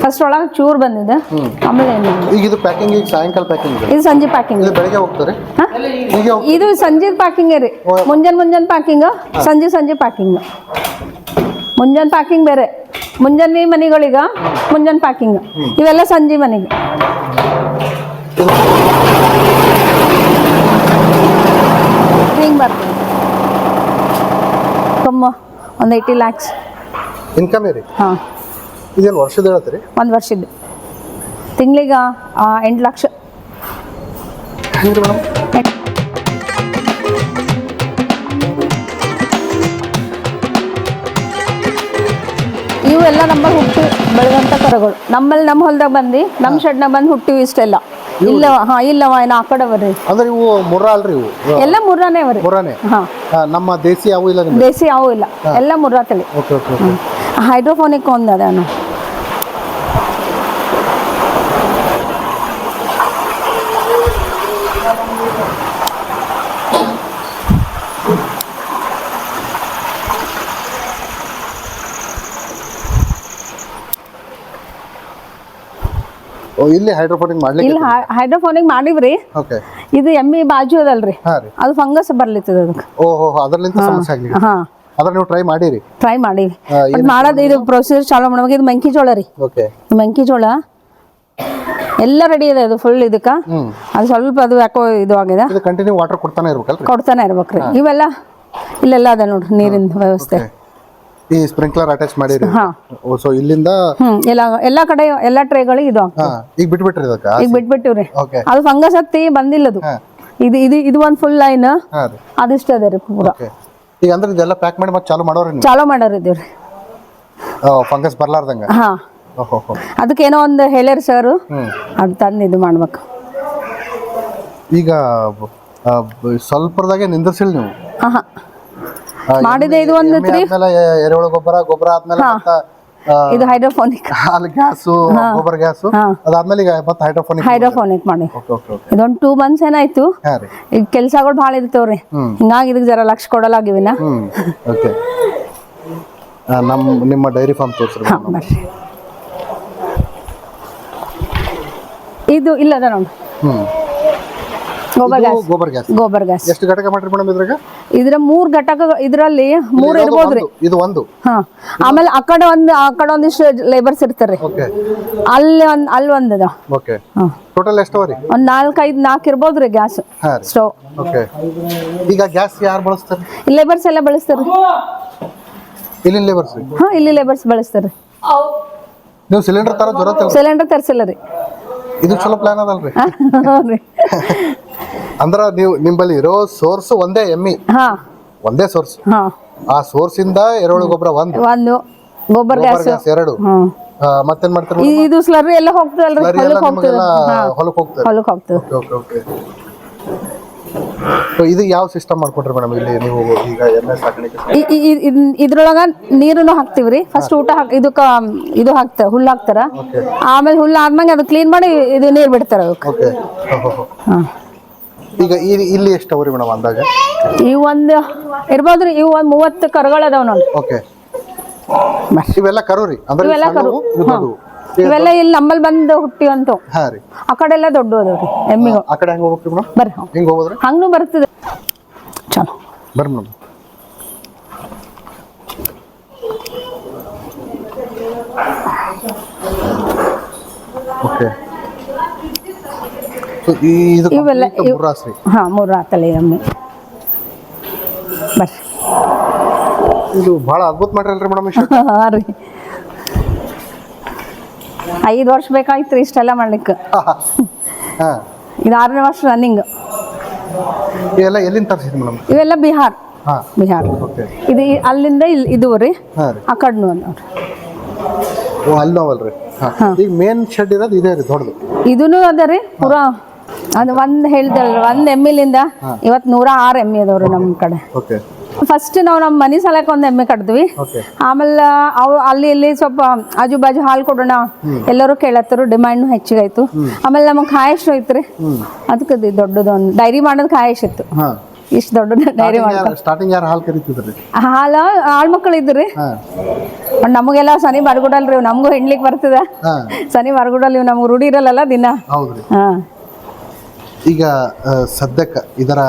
First ಒಳಗೆ ಚೂರ್ ಬಂದಿದೆ. ಆಮೇಲೆ ಈಗ ಇದು ಪ್ಯಾಕಿಂಗ್ ಈಗ ಸಾಯಂಕಾಲ ಪ್ಯಾಕಿಂಗ್ ಇದು. ಸಂಜೆ ಪ್ಯಾಕಿಂಗ್ ಇದು ಬೆಳಗ್ಗೆ ಹೋಗ್ತಾರೆ? ಇದು ಸಂಜೆ ಪ್ಯಾಕಿಂಗ್ ರೀ. ಮುಂಜಾನೆ ಮುಂಜಾನೆ ಪ್ಯಾಕಿಂಗ್ ಸಂಜೆ ಸಂಜೆ ಪ್ಯಾಕಿಂಗ್ ಮುಂಜಾನೆ ಪ್ಯಾಕಿಂಗ್ ಬೇರೆ. ಮುಂಜಾನೆ ಮನೆಗಳಿಗ ಮುಂಜಾನೆ ಪ್ಯಾಕಿಂಗ್ ಇವೆಲ್ಲ ಸಂಜೆ ಮನೆಗೆ. ಹಿಂಗೆ ಬರ್ತದೆ ಕಮ್ಮ ಒಂದು ಏಯ್ಟಿ ಲ್ಯಾಕ್ಸ್ ಇನ್ಕಮ್ ಹಾಂ. ಇದೇನು ವರ್ಷದ ಹೇಳ್ತೀರಿ ಒಂದು ವರ್ಷದ್ದು. ತಿಂಗಳಿಗೆ ಎಂಟು ಲಕ್ಷ. ಇವೆಲ್ಲ ನಮ್ಮಲ್ಲಿ ಹುಟ್ಟಿ ಬೆಳೆದಂಥ ಕರಗಳು. ನಮ್ಮಲ್ಲಿ ನಮ್ಮ ಹೊಲ್ದಾಗ ಬಂದು ನಮ್ಮ ಶೆಡ್ನಾಗ ಬಂದು ಹುಟ್ಟಿವಿ ಇಷ್ಟೆಲ್ಲ. ಇಲ್ಲ ಹಾಂ ಇಲ್ಲವ ಏನು ಆ ಕಡೆ ಬರ್ರಿ. ಅಂದ್ರೆ ಇವು ಮುರ್ರ ಅಲ್ರಿ ಇವು? ಎಲ್ಲ ಮುರ್ರಾನೇ ಅವರಿ ಮುರ್ರಾನೇ? ಹಾಂ. ನಮ್ಮ ದೇಸಿ ಅವು ಇಲ್ಲ ದೇಸಿ ಯಾವೂ ಇಲ್ಲ. ಎಲ್ಲ ಮುರ್ರಾ ತಳಿ. Okay okay okay. ಹೈಡ್ರೋಫೋನಿಕ್ ಒಂದು ಅದಾನು ಇಲ್ಲಿ ಹೈಡ್ರೋಫೋನಿಕ್ ಮಾಡ್ಲಿಕ್ಕೆ ಇಲ್ಲಿ ಹೈಡ್ರೋಫೋನಿಕ್ ಮಾಡಿವ್ರಿ. ಓಕೆ ಇದು ಎಮ್ಮಿ ಬಾಜು ಅದಲ್ರಿ. ಅದು ಫಂಗಸ್ ಬರ್ಲಿತ್ತದ ಅದಕ್ಕೆ. ಓಹೋ ಅದರಲ್ಲಿಂದ ಸಮಸ್ಯೆ ಆಗ್ಲಿಕ್ಕೆ. ಹಾಂ. ಅದ್ರ ನೀವು ಟ್ರೈ ಮಾಡಿರಿ? ಟ್ರೈ ಮಾಡಿವಿ. ಮಾಡೋದು ಇದು ಪ್ರೊಸೀಜರ್ ಚಾಲೂ ಮಾಡುವಾಗ ಇದು ಮೆಂಕಿಜೋಳ ರೀ. ಓಕೆ ಇದು ಮೆಂಕಿಜೋಳ ಎಲ್ಲ ರೆಡಿ ಇದೆ ಅದು ಫುಲ್ ಇದಕ್ಕ. ಅದು ಸ್ವಲ್ಪ ಅದು ಯಾಕೋ ಇದು ಆಗಿದೆ. ಕಂಟಿನ್ಯೂ ವಾಟರ್ ಕೊಡ್ತಾನೆ ಇರ್ಬೇಕಲ್ರಿ? ಕೊಡ್ತಾನೆ ಇರ್ಬೇಕ್ರಿ. ಇವೆಲ್ಲ ಇಲ್ಲೆಲ್ಲ ಅದ ನೋಡ್ರಿ ನೀರಿನ ವ್ಯವಸ್ಥೆ. ಈ ಸ್ಪ್ರಿಂಕ್ಲರ್ ಅಟ್ಯಾಚ್ ಮಾಡಿರಿ. ಹಾ. ಸೊ ಇಲ್ಲಿಂದ ಹ್ಮ್ ಎಲ್ಲ ಎಲ್ಲ ಕಡೆ ಎಲ್ಲಾ ಟ್ರೇಗಳು ಇದು. ಹಾ ಈಗ ಬಿಟ್ಬಿಟ್ರಿ ಇದಕ್ಕ? ಈಗ ಬಿಟ್ಬಿಟ್ಟಿವ್ರಿ. ಓಕೆ ಅದು ಫಂಗಸ್ ಹತ್ತಿ ಬಂದಿಲ್ಲ ಅದು. ಇದು ಇದು ಇದು ಒಂದು ಫುಲ್ ಲೈನ್ ಹಾ ರೀ. ಅದಿಷ್ಟ ಅದ ರೀ ಪೂರ. ಓಕೆ ಈಗ ಅಂದ್ರೆ ಇದೆಲ್ಲ ಪ್ಯಾಕ್ ಮಾಡಿ ಮತ್ತೆ ಚಾಲು ಮಾಡೋರಿ ನೀವು? ಚಾಲೂ ಮಾಡೋರು ಇದೀವ್ರಿ ಫಂಗಸ್ ಬರ್ಲಾರ್ದಂಗ? ಹಾ. ಓಹೋ ಹೋ. ಅದಕ್ಕೆ ಏನೋ ಒಂದು ಹೇಳ್ಯಾರ ಸರ್ ಹ್ಮ್. ಅದು ತಂದು ಇದು ಮಾಡ್ಬೇಕು. ಈಗ ಆ, ಬ- ಸ್ವಲ್ಪದಾಗೆ ನಿಂದಿರ್ಸಿಲ್ ನೀವು? ಆಹಾ. ಆ, ಮಾಡಿದೆ ಇದು ಒಂದು ಎ- ಎರೆಹುಳ ಗೊಬ್ಬರ ಗೊಬ್ಬರ ಆದ್ಮೇಲೆ ಇದು ಹೈಡ್ರೋಫೋನಿಕ್ ಹಾಲು ಗ್ಯಾಸು ಗೊಬ್ಬರ ಗ್ಯಾಸು. ಅದಾದ್ಮೇಲೆ ಈಗ ಮತ್ತೆ ಹೈಡ್ರೋಫೋನಿಕ್ ಹೈಡ್ರೋಫೋನಿಕ್ ಮಾಡಿ. ಇದೊಂದು ಟೂ ಮಂತ್ಸ್ ಏನಾಯ್ತು? ಈಗ ಕೆಲ್ಸಗಳು ಭಾಳ ಇರ್ತಾವ್ರಿ. ಹಿಂಗಾಗಿ ಇದಕ್ಕೆ ಜರ ಲಕ್ಷ ಕೊಡಲಾಗಿವಿನ ಓಕೆ ನಮ್ಮ ನಿಮ್ಮ ಡೈರಿ ಫಾರ್ಮ್ ತೋರಿಸ್ರಿ ಇದು ಇಲ್ಲದ ನೋಡಿ. ಗೋಬರ್ ಗ್ಯಾಸ್. ಗೋಬರ್ ಗ್ಯಾಸ್. ಎಷ್ಟು ಘಟಕ ಮಾಡ್ರಿ ಮೇಡಮ್ ಇದ್ರಾಗ? ಇದ್ರ ಮೂರ್ ಘಟಕ ಇದರಲ್ಲಿ ಮೂರ್ ಇರ್ಬೋದ್ರಿ. ಇದು ಒಂದು. ಹಾ. ಆಮೇಲೆ ಆ ಕಡೆ ಒಂದ್ ಆ ಕಡೆ ಒಂದಿಷ್ಟು ಲೇಬರ್ಸ್ ಇರ್ತಾರೆ ಅಲ್ಲಿ ಒಂದ್ ಅಲ್ಲಿ ಒಂದದ ಓಕೆ. ಟೋಟಲ್ ಎಷ್ಟು ರೀ? ಒಂದ್ ನಾಲ್ಕ್ ಐದ್ ನಾಲ್ಕು ಇರ್ಬೋದ್ರಿ ಗ್ಯಾಸ್. Stove okay. ಈಗ ಗ್ಯಾಸ್ ಯಾರು ಬಳಸ್ತಾರೆ? ಲೇಬರ್ಸ್ ಎಲ್ಲ ಬಳಸ್ತಾರೆ ಇಲ್ಲಿ ಲೇಬರ್ಸ್ ಹಾ ಇಲ್ಲಿ ಲೇಬರ್ಸ್ ಬಳಸ್ತಾರೆ ನೀವು ಸಿಲಿಂಡರ್ ತರ ಜೊರತ್ತಲ್ಲ ಸಿಲಿಂಡರ್ ತರ್ಸಿಲ್ಲ ರೀ. ಇದು ಚಲೋ ಪ್ಲಾನ್ ಅದಲ್ರಿ. ಅಂದ್ರ ನೀವು ನಿಂಬಲ್ಲಿ ಇರೋ ಸೋರ್ಸ್ ಒಂದೇ ಎಮ್ಮಿ. ಹಾ. ಒಂದೇ ಸೋರ್ಸ್. ಹಾ. ಆ ಸೋರ್ಸ್ ಇಂದ ಎರೆಹುಳು ಗೊಬ್ಬರ ಒಂದು. ಒಂದು. ಗೊಬ್ಬರ ಗ್ಯಾಸ್. ಗ್ಯಾಸ್ ಎರಡು. ಹ್ಮ್. ಆ, ಮತ್ತೇನ್ ಮಾಡ್ತಾರೆ ಇದು ಸ್ಲರಿ ಎಲ್ಲ ಹೋಗ್ತದಲ್ರಿ? ಸ್ಲರಿ ಎಲ್ಲ ಹೊಲಕ್ ಹೋಗ್ತದ. ನಿಮಗೆಲ್ಲ ಹಾ ಹೋಗ್ತದೆ. ಹೊಲಕ್ ಹೋಗ್ತದ. ಓಕೆ ಓಕೆ ಸೊ ಇದು ಯಾವ ಸಿಸ್ಟಮ್ ಮಾಡ್ಕೊಟ್ರಿ ಮೇಡಮ್ ಇಲ್ಲಿ ನೀವು ಈಗ ಎಮ್ಮೆ ಸಾಕಾಣಿಕೆ ಇ- ಇ- ಇ- ಇದ್- ಇದ್ರೊಳಗ ನೀರನ್ನು ಹಾಕ್ತಿವ್ರಿ. ಫಸ್ಟ್ ಊಟ ಹಾಕ್ ಇದಕ್ಕ ಇದು ಹಾಕ್ತಾರ ಹುಲ್ಲು ಹಾಕ್ತಾರ. ಓಕೆ. ಆಮೇಲೆ ಹುಲ್ಲು ಆದ್ಮೇಲೆ ಅದು ಕ್ಲೀನ್ ಮಾಡಿ ಇದು ನೀರ್ ಬಿಡ್ತಾರ ಅದಕ್ಕೆ. ಓಕೆ. ಈಗ ಇಲ್ಲಿ ಎಷ್ಟು ಅವ್ರಿ ಮೇಡಮ್ ಅಂದಾಗ ಇವು ಒಂದು ಇರ್ಬೋದ್ರಿ ಇವು ಒಂದ್ ಮೂವತ್ತು ಕರುಗಳು ಅದಾವ ನೋಡಿ ಓಕೆ. ಇವೆಲ್ಲ ಕರು ರೀ ಅಂದ್ರೆ ಇವೆಲ್ಲ ಕರು ಇವೆಲ್ಲ ಇಲ್ಲಿ ನಮ್ಮಲ್ಲಿ ಬಂದು ಹುಟ್ಟಿವಂತು ಹಾ ರೀ. ಆ ಕಡೆ ಎಲ್ಲ ದೊಡ್ಡ ಅದಾವ್ರಿ ಎಮ್ಮಿಗೂ ಆ ಕಡೆ ಹೆಂಗ್ ಹೋಗ್ಬೇಕ್ರಿ ಮೇಡಮ್? ಬರ್ರಿ ಹೆಂಗ್ ಹೋಗೋದ್ರಿ? ಹಂಗೂ ಬರ್ತದೆ. ಚಲೋ. ಬರ್ರಿ ಮೇಡಮ್. ಓಕೆ. ಇವೆಲ್ಲ ಹಾ ಮೂರು ಆತಲೆ ಎಮ್ಮೆ. ಬರ್ರಿ. ಇದು ಭಾಳ ಅದ್ಭುತ ಮಾಡಿರಲ್ರಿ ಮೇಡಮ್ ಹಾಂ ರೀ. ಐದು ವರ್ಷ ಬೇಕಾಗಿತ್ತು ರೀ ಇಷ್ಟೆಲ್ಲ ಮಾಡ್ಲಿಕ್ಕೆ. ಹಾ ಇದು ಆರನೇ ವರ್ಷ ರನ್ನಿಂಗ್ ಇವೆಲ್ಲ ಎಲ್ಲಿಂದ ತರಿಸಿದ್ರಿ ಮೇಡಮ್ ಇವೆಲ್ಲ ಬಿಹಾರ್. ಹಾ. ಬಿಹಾರ್. ಇದು ಅಲ್ಲಿಂದ ಇಲ್ಲಿ ಇದು ರೀ ಆ ಕಡ್ನು ಓ ಅಲ್ಲಿ ಅವಲ್ರಿ ಹಾ. ಈಗ ಮೇನ್ ಶೆಡ್ ಇರೋದು ಇದೇ ರೀ ದೊಡ್ಡದು. ಇದೂ ಅದ ರೀ ಪೂರಾ ಅದು ಒಂದ್ ಹೇಳ್ದಲ್ರಿ ಒಂದ್ ಎಮ್ಮಿಲಿಂದ ಇವತ್ ನೂರ ಆರ್ ಎಮ್ಮೆ ಅದಾವ್ರಿ ನಮ್ ಕಡೆ. ಓಕೆ ಫಸ್ಟ್ ನಾವು ನಮ್ಮ ಮನೆ ಸಲಕ್ಕೆ ಒಂದು ಎಮ್ಮೆ ಕಟ್ದ್ವಿ. ಆಮೇಲೆ ಅವು ಅಲ್ಲಿ ಇಲ್ಲಿ ಸ್ವಲ್ಪ ಆಜು ಬಾಜು ಹಾಲು ಕೊಡೋಣ ಎಲ್ಲರೂ ಕೇಳತ್ತರು ಡಿಮ್ಯಾಂಡ್ ಹೆಚ್ಚಿಗಾಯ್ತು. ಆಮೇಲೆ ನಮಗೆ ಕಾಯಶ್ ಐತ್ರಿ ಅದಕ್ಕೆ ಅದು ದೊಡ್ಡದು ಒಂದು ಡೈರಿ ಮಾಡೋದು ಕಾಯಶ್ ಇತ್ತು. ಇಷ್ಟ ದೊಡ್ಡ ಡೈರಿ ಸ್ಟಾರ್ಟಿಂಗ್ ಯಾರು ಹಾಲು ಕರಿತಿದ್ರಿ? ಹಾಲ ಆಳ್ ಮಕ್ಕಳು ಇದ್ರಿ. ನಮಗೆಲ್ಲ ಸನಿ ಬರ್ಗುಡಲ್ರಿ ಇವ್ ನಮಗೂ ಹೆಣ್ಲಿಕ್ ಬರ್ತದ. ಸನಿ ಬರ್ಗುಡಲ್ ಇವ್ ನಮ್ಗೆ ರೂಢಿ ಇರಲ್ಲ ದಿನ. ಹಾ. ಈಗ ಸದ್ಯಕ್ಕ ಇದರ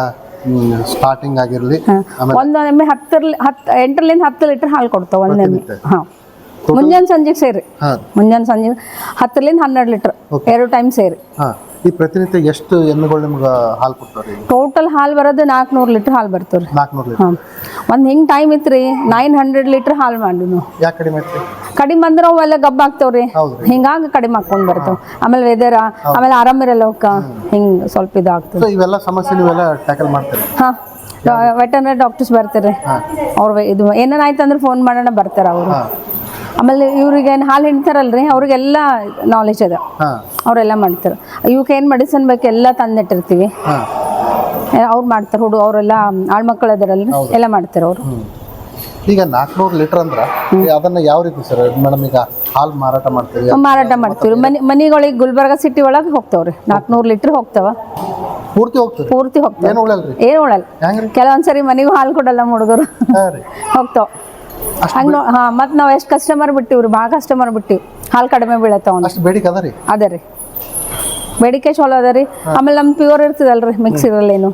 ಸ್ಟಾರ್ಟಿಂಗ್ ಆಗಿರ್ಲಿ ಆಮೇಲೆ ಒಂದು ಎಮ್ಮೆ ಹತ್ತರ ಹತ್ತು ಎಂಟರಿಂದ ಹತ್ತು ಲೀಟರ್ ಹಾಲು ಕೊಡ್ತಾವ ಒಂದು ಎಮ್ಮೆ ಪ್ರತಿನಿತ್ಯ? ಹಾಂ. ಮುಂಜಾನೆ ಸಂಜೆ ಸೇರಿ. ಮುಂಜಾನೆ ಸಂಜೆ ಹತ್ತರಿಂದ ಹನ್ನೆರಡು ಲೀಟರ್ ಎರಡು ಟೈಮ್ ಸೇರಿ. ಈ ಪ್ರತಿನಿತ್ಯ ಎಷ್ಟು ಎಮ್ಮೆಗಳು ನಿಮ್ಗೆ ಹಾಲು ಕೊಡ್ತಾರೆ ಟೋಟಲ್ ಹಾಲು ಬರೋದು ನಾಲ್ಕುನೂರು ಲೀಟರ್ ಹಾಲು ಬರ್ತವ್ರಿ. ನಾಲ್ಕುನೂರು ಲೀಟರ್ ಒಂದು ಹಿಂಗೆ ಟೈಮ್ ಇತ್ತು ನೈನ್ ಹಂಡ್ರೆಡ್ ಲೀಟರ್ ಹಾಲು ಮಾಡಿ ನಾವು. ಯಾಕೆ ಕಡಿಮೆ ಐತ್ರಿ ಕಡಿಮೆ ಅಂದ್ರೆ ಅವೆಲ್ಲ ಗಬ್ಬ ಆಗ್ತಾವ್ರಿ. ಹಿಂಗಾಗಿ ಕಡಿಮೆ ಹಾಕೊಂಡ್ ಬರ್ತಾವ. ಆಮೇಲೆ ವೆದರ್ ಆಮೇಲೆ ಆರಾಮಿರಲ್ಲ ಅವಕ್ಕ ಹಿಂಗೆ ಸ್ವಲ್ಪ ಇದಾಗ್ತದೆ ಇವೆಲ್ಲ ಸಮಸ್ಯೆ ನೀವೆಲ್ಲ ಟ್ಯಾಕಲ್ ಮಾಡ್ತೀರಿ? ಹಾಂ. ವೆಟರ್ನರಿ ಡಾಕ್ಟರ್ಸ್ ಬರ್ತಾರೆ. ಅವ್ರು ಇದು ಏನೇನಾಯ್ತು ಅಂದ್ರೆ ಫೋನ್ ಮಾಡೋಣ ಬರ್ತಾರೆ ಅವರು. ಆಮೇಲೆ ಇವ್ರಿಗೆ ಏನು ಹಾಲು ಹಿಂಡ್ತಾರಲ್ರಿ ಅವ್ರಿಗೆಲ್ಲ ನಾಲೆಜ್ ಅದ. ಅವರೆಲ್ಲ ಮಾಡ್ತಾರೆ. ಇವಕ್ಕೆ ಏನು ಮೆಡಿಸನ್ ಬೇಕು ಎಲ್ಲ ತಂದಿಟ್ಟಿರ್ತೀವಿ. ಅವ್ರು ಮಾಡ್ತಾರೆ ಹುಡು ಅವರೆಲ್ಲ ಆಳ್ಮಕ್ಳು ಅದರಲ್ಲಿ ಎಲ್ಲ ಮಾಡ್ತಾರೆ ಅವರು. ಈಗ ನಾಲ್ಕುನೂರು ಲೀಟರ್ ಅಂದ್ರೆ ಅದನ್ನ ಯಾವ ರೀತಿ ಸರ್ ಮೇಡಮ್ ಈಗ ಹಾಲು ಮಾರಾಟ ಮಾಡ್ತೀವಿ ಮಾರಾಟ ಮಾಡ್ತೀವಿ ಮನಿ ಮನಿಗಳಿಗೆ ಗುಲ್ಬರ್ಗ ಸಿಟಿ ಒಳಗೆ ಹೋಗ್ತಾವ್ರಿ. ನಾಲ್ಕುನೂರು ಲೀಟರ್ ಹೋಗ್ತಾವ. ಪೂರ್ತಿ ಹೋಗ್ತದೆ? ಪೂರ್ತಿ ಹೋಗ್ತಾವ. ಏನು ಉಳಲ್ರಿ? ಏನು ಉಳಲ್? ಕೆಲವೊಂದ್ಸರಿ ಮನೆಗೂ ಹಾಲು ಕೊಡಲ್ಲ ಹುಡುಗರು. ಹೋಗ್ತಾವ. ಹಂಗೆ ಹಾಂ ಮತ್ತು ನಾವು ಎಷ್ಟು ಕಸ್ಟಮರ್ ಬಿಟ್ಟಿವ್ರಿ ಭಾಳ ಕಸ್ಟಮರ್ ಬಿಟ್ಟಿವಿ. ಹಾಲು ಕಡಿಮೆ ಬೀಳತ್ತಾವ ಅಷ್ಟು ಬೇಡಿಕೆ ಅದ ರೀ? ಅದೇ ರೀ. ಬೇಡಿಕೆ ಚಲೋ ಅದ ರೀ. ಆಮೇಲೆ ನಮ್ಮ ಪ್ಯೂರ್ ಇರ್ತದಲ್ರಿ ಮಿಕ್ಸ್ ಇರಲ್ಲೇನು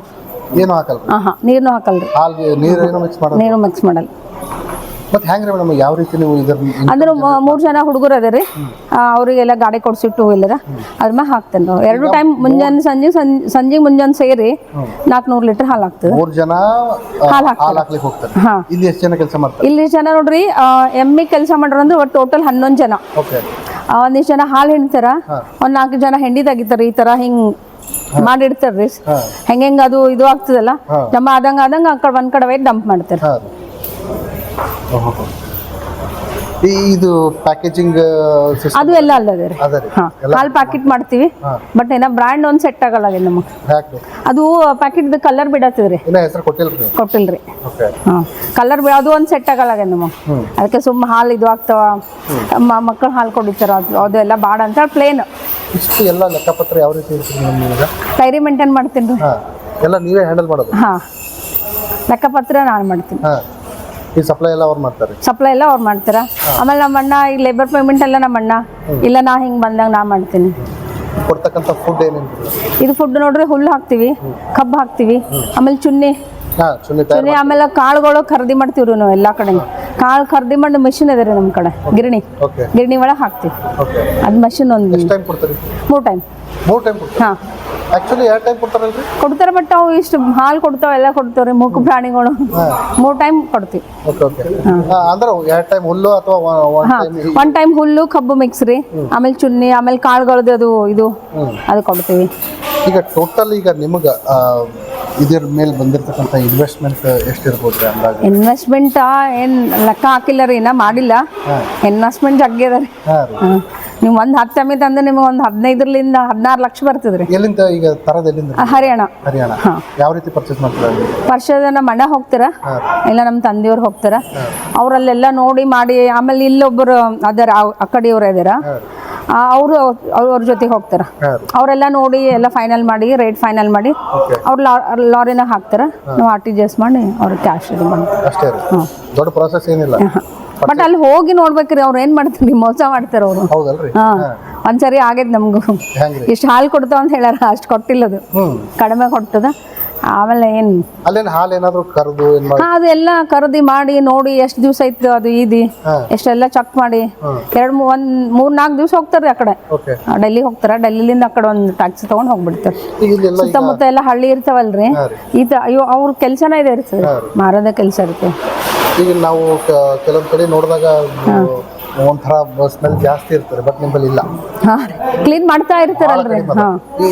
ಏನು ಹಾಕಲ್ಲ ಹಾಂ ಹಾಂ ನೀರ್ನು ಹಾಕಲ್ರಿ. ಹಾಲ್ಗೆ ನೀರು ಏನು ಮಿಕ್ಸ್ ಮಾಡಲ್ಲ ನೀರು ಮಿಕ್ಸ್ ಮಾಡಲ್ಲ ಮತ್ತೆ ಹೆಂಗ್ರಿ ಮೇಡಮ್ ಯಾವ ರೀತಿ ನೀವು ಇದ್ರ ಅಂದ್ರೆ ಮ- ಮೂರ್ ಜನ ಹುಡುಗರು ಅದ ರೀ ಅವರಿಗೆಲ್ಲ ಗಾಡಿ ಕೊಡ್ಸಿಟ್ಟು ಟೂ ವೀಲರ್ ಅದ್ರ ಮ್ಯಾಗ ಹಾಕ್ತೇನೆ ನಾವು. ಎರಡು ಟೈಮ್ ಮುಂಜಾನೆ ಸಂಜೆ ಸಂಜೆ ಮುಂಜಾನೆ ಸೇರಿ ನಾಲ್ಕುನೂರು ಲೀಟರ್ ಹಾಲು ಆಗ್ತದೆ ಮೂರು ಜನ ಆ, ಹಾಲ್ ಹಾಕ್ತಾರೆ. ಹಾಲ್ ಹಾಕ್ಲಿಕ್ಕೆ ಹೋಗ್ತಾರೆ. ಹಾ. ಇಲ್ಲಿ ಎಷ್ಟು ಜನ ಕೆಲಸ ಮಾಡ್ತಾರೆ? ಇಲ್ಲಿ ಜನ ನೋಡ್ರಿ ಎಮ್ಮಿ ಕೆಲಸ ಮಾಡ್ರ ಅಂದ್ರೆ ಒಟ್ಟು ಟೋಟಲ್ ಹನ್ನೊಂದು ಜನ. ಒಂದಿಷ್ಟು ಆ, ಒಂದಿಷ್ಟ್ ಜನ ಹಾಲು ಹಿಂಡ್ತಾರ. ಒಂದ್ ನಾಲ್ಕು ಜನ ಹೆಂಡಿ ತೆಗಿತಾರ ಈ ತರ ಹಿಂಗ್ ಮಾಡಿಡ್ತಾರ್ರಿ. ರೀ ಹೆಂಗ್ ಹೆಂಗ್ ಅದು ಇದು ಆಗ್ತದಲ್ಲ? ನಮ್ಮ ಆದಂಗ ಆದಂಗ ಆ ಕಡೆ ಒಂದ್ ಕಡೆ ಒಯ್ದು ಡಂಪ್ ಮಾಡ್ತಾರೆ. ಹಾಂ. ರೀ ಇದು ಪ್ಯಾಕೇಜಿಂಗ್ ಅದು ಎಲ್ಲ ಅಲ್ಲದೆ ರೀ. ಹಾಲು ಪ್ಯಾಕೆಟ್ ಮಾಡ್ತೀವಿ. ಬಟ್ ಏನ ಬ್ರ್ಯಾಂಡ್ ಒಂದು ಸೆಟ್ ಆಗಲ್ಲ ನಮಗೆ. ಅದು ಪ್ಯಾಕೆಟ್ ಕಲರ್ ಬಿಡತ್ತದ್ರಿ ಕೊಟ್ಟಿಲ್ರಿ ಕಲರ್ ಅದು ಒಂದು ಸೆಟ್ ಆಗಲ್ಲ ನಮಗೆ. ಅದಕ್ಕೆ ಸುಮ್ಮ ಹಾಲು ಇದು ಆಗ್ತಾವ. ಮಕ್ಕಳು ಹಾಲು ಕುಡಿತಾರ ಅದು ಅದೆಲ್ಲ ಬಾಡ ಅಂತ ಪ್ಲೇನ್ ಇಷ್ಟು ಎಲ್ಲ ಲೆಕ್ಕಪತ್ರ ಯಾವ ರೀತಿ ಡೈರಿ ಮೇಂಟೈನ್ ಮಾಡ್ತೀನಿ ಎಲ್ಲ ನೀವೇ ಹ್ಯಾಂಡಲ್ ಮಾಡೋದು? ಹಾಂ. ಲೆಕ್ಕಪತ್ರ ನಾನು ಮಾಡ್ತೀನಿ. ಈ ಸಪ್ಲೈ ಎಲ್ಲ ಅವ್ರು ಮಾಡ್ತಾರೆ? ಸಪ್ಲೈ ಎಲ್ಲ ಅವ್ರು ಮಾಡ್ತಾರ. ಆಮೇಲೆ ನಮ್ಮ ಅಣ್ಣ ಈ ಲೇಬರ್ ಪೇಮೆಂಟ್ ಎಲ್ಲ ನಮ್ಮ ಅಣ್ಣ. ಇಲ್ಲ ನಾ ಹಿಂಗೆ ಬಂದಾಗ ನಾ ಮಾಡ್ತೀನಿ. ಕೊಡ್ತಕ್ಕಂಥ ಫುಡ್ ಏನೇನು ಇದು ಫುಡ್ ನೋಡ್ರಿ ಹುಲ್ಲು ಹಾಕ್ತಿವಿ ಕಬ್ಬು ಹಾಕ್ತಿವಿ ಆಮೇಲೆ ಚುನ್ನಿ. ಚುನ್ನಿ ಆಮೇಲೆ ಕಾಳುಗಳು ಖರೀದಿ ಮಾಡ್ತೀವಿ ರೀ ನಾವು ಎಲ್ಲ ಕಡೆ. ಕಾಳು ಖರೀದಿ ಮಾಡಿ ಮಿಷಿನ್ ಇದೆ ರೀ ನಮ್ಮ ಕಡೆ ಗಿರಣಿ. ಗಿರಣಿ ಒಳಗೆ ಹಾಕ್ತಿವಿ. ಅದು ಮಷಿನ್ ಒಂದು ಮೂರು ಟೈಮ್ ಮೂರು ಟೈಮ್ ಹಾಂ. ಆ್ಯಕ್ಚುಲಿ ಎರಡು ಟೈಮ್ ಕೊಡ್ತಾರಲ್ರಿ? ಕೊಡ್ತಾರೆ ಬಟ್ ಅವು ಇಷ್ಟು ಹಾಲು ಕೊಡ್ತಾವ ಎಲ್ಲ ಕೊಡ್ತಾವ್ರಿ ಮೂಕು ಪ್ರಾಣಿಗಳು. ಮೂರು ಟೈಮ್ ಕೊಡ್ತೀವಿ. ಓಕೆ ಓಕೆ ಅಂದ್ರೆ ಎರಡು ಟೈಮ್ ಹುಲ್ಲು ಅಥವಾ ಒನ್ ಟೈಮ್ ಒನ್ ಟೈಮ್ ಹುಲ್ಲು ಕಬ್ಬು ಮಿಕ್ಸ್ ರೀ. ಆಮೇಲೆ ಚುನ್ನಿ ಆಮೇಲೆ ಕಾಳುಗಳದ್ದು ಅದು ಇದು. ಅದು ಕೊಡ್ತೀವಿ. ಈಗ ಟೋಟಲ್ ಈಗ ನಿಮಗೆ ಇದರ ಮೇಲೆ ಬಂದಿರತಕ್ಕಂಥ ಇನ್ವೆಸ್ಟ್ಮೆಂಟ್ ಎಷ್ಟಿರ್ಬೋದು ರೀ ಅಂದಾಜು? ಇನ್ವೆಸ್ಟ್ಮೆಂಟ್ ಏನು ಲೆಕ್ಕ ಹಾಕಿಲ್ಲ ರೀ ಇನ್ನ ಮಾಡಿಲ್ಲ. ಇನ್ವೆಸ್ಟ್ಮೆಂಟ್ ಜಗ್ಗಿ ಅದ ರೀ. ಹಾಂ ರೀ. ನೀವು ಒಂದು ಹತ್ತು ಎಮ್ಮೆ ತಂದ್ರೆ ನಿಮಗೆ ಒಂದು ಹದಿನೈದರಿಂದ ಹದಿನಾರು ಲಕ್ಷ ಬರ್ತದೆ ರೀ. ಎಲ್ಲಿಂದ ಈಗ ತರದ ಎಲ್ಲಿಂದ ಹರಿಯಾಣ. ಹರಿಯಾಣ. ಹರಿಯಾಣ ಯಾವ ರೀತಿ ಪರ್ಚೇಸ್ ಮಾಡ್ತೀರಾ ಅಲ್ಲಿ ವರ್ಷದ ನಮ್ಮ ಅಣ್ಣ ಹೋಗ್ತಾರ. ಇಲ್ಲ ನಮ್ಮ ತಂದೆಯವ್ರು ಹೋಗ್ತಾರ. ಅವರಲ್ಲೆಲ್ಲ ನೋಡಿ ಮಾಡಿ ಆಮೇಲೆ ಇಲ್ಲೊಬ್ಬರು ಅದಾರ ಆ- ಆ ಕಡೆಯವ್ರು ಇದಾರ. ಅವರು ಅವ್ರ ಜೊತೆಗೆ ಹೋಗ್ತಾರ. ಅವರೆಲ್ಲ ನೋಡಿ ಎಲ್ಲ ಫೈನಲ್ ಮಾಡಿ ರೇಟ್ ಫೈನಲ್ ಮಾಡಿ ಅವ್ರು ಲಾರಿನಾಗ ಹಾಕ್ತಾರ. ನಾವು ಆರ್ ಟಿ ಜಿ ಎಸ್ ಮಾಡಿ ಅವ್ರಿಗೆ ಕ್ಯಾಶ್ ಇದು ಮಾಡ್ತಾರೆ. ದೊಡ್ಡ ಪ್ರಾಸೆಸ್ ಏನಿಲ್ಲ. ಬಟ್ ಅಲ್ಲಿ ಹೋಗಿ ನೋಡ್ಬೇಕ್ರಿ ಅವ್ರು ಏನು ಮಾಡ್ತಾರೆ ಮೋಸ ಮಾಡ್ತಾರೆ ಅವರು. ಹಾಂ. ಒಂದ್ಸರಿ ಆಗೈತೆ ನಮಗೂ. ಇಷ್ಟು ಹಾಲು ಕೊಡ್ತಾವ ಅಂತ ಹೇಳ್ಯಾರ ಅಷ್ಟು ಕೊಟ್ಟಿಲ್ಲ ಅದು. ಕಡಿಮೆ ಕೊಟ್ಟದ. ಆಮೇಲೆ ಏನು? ಅಲ್ಲೇನ್ ಹಾಲು ಏನಾದರೂ ಕರೆದು ಏನು ಮಾಡಿ ಹಾ ಅದೆಲ್ಲ ಮಾಡಿ ನೋಡಿ ಎಷ್ಟು ದಿವಸ ಐತೆ ಅದು ಈದಿ. ಹಾ. ಎಷ್ಟೆಲ್ಲ ಚೆಕ್ ಮಾಡಿ. ಎರಡ್ ಮೂ ಒಂದು ಮೂರು ನಾಲ್ಕು ದಿವಸ ಹೋಗ್ತಾರೆ ಆ ಕಡೆ. ಓಕೆ. ಡೆಲ್ಲಿ ಹೋಗ್ತಾರ. ಡೆಲ್ಲಿಲಿಂದ ಆ ಕಡೆ ಒಂದು ಟ್ಯಾಕ್ಸಿ ತಗೊಂಡ್ ಹೋಗ್ಬಿಡ್ತಾರೆ. ಈಗ ಇಲ್ಲೆಲ್ಲ ಈಗ ಸುತ್ತಮುತ್ತ ಎಲ್ಲ ಹಳ್ಳಿ ಇರ್ತಾವಲ್ರಿ. ಈತ ರೀ. ಈ ತ ಅಯ್ಯೋ ಅವ್ರ ಕೆಲಸನೇ ಇದೆ ಇರ್ತದೆ ಮಾರದ ಕೆಲಸ ಇರುತ್ತೆ. ಈಗ ನಾವು ಕ- ಕೆಲವೊಂದ್ ಕಡೆ ನೋಡಿದಾಗ ಒಂಥರ ಸ್ಮೆಲ್ ಜಾಸ್ತಿ ಇರ್ತಾರೆ ಬಟ್ ನಿಮ್ಮಲ್ಲಿ ಇಲ್ಲ. ಕ್ಲೀನ್ ಮಾಡ್ತಾ ಇರ್ತಾರಲ್ರಿ?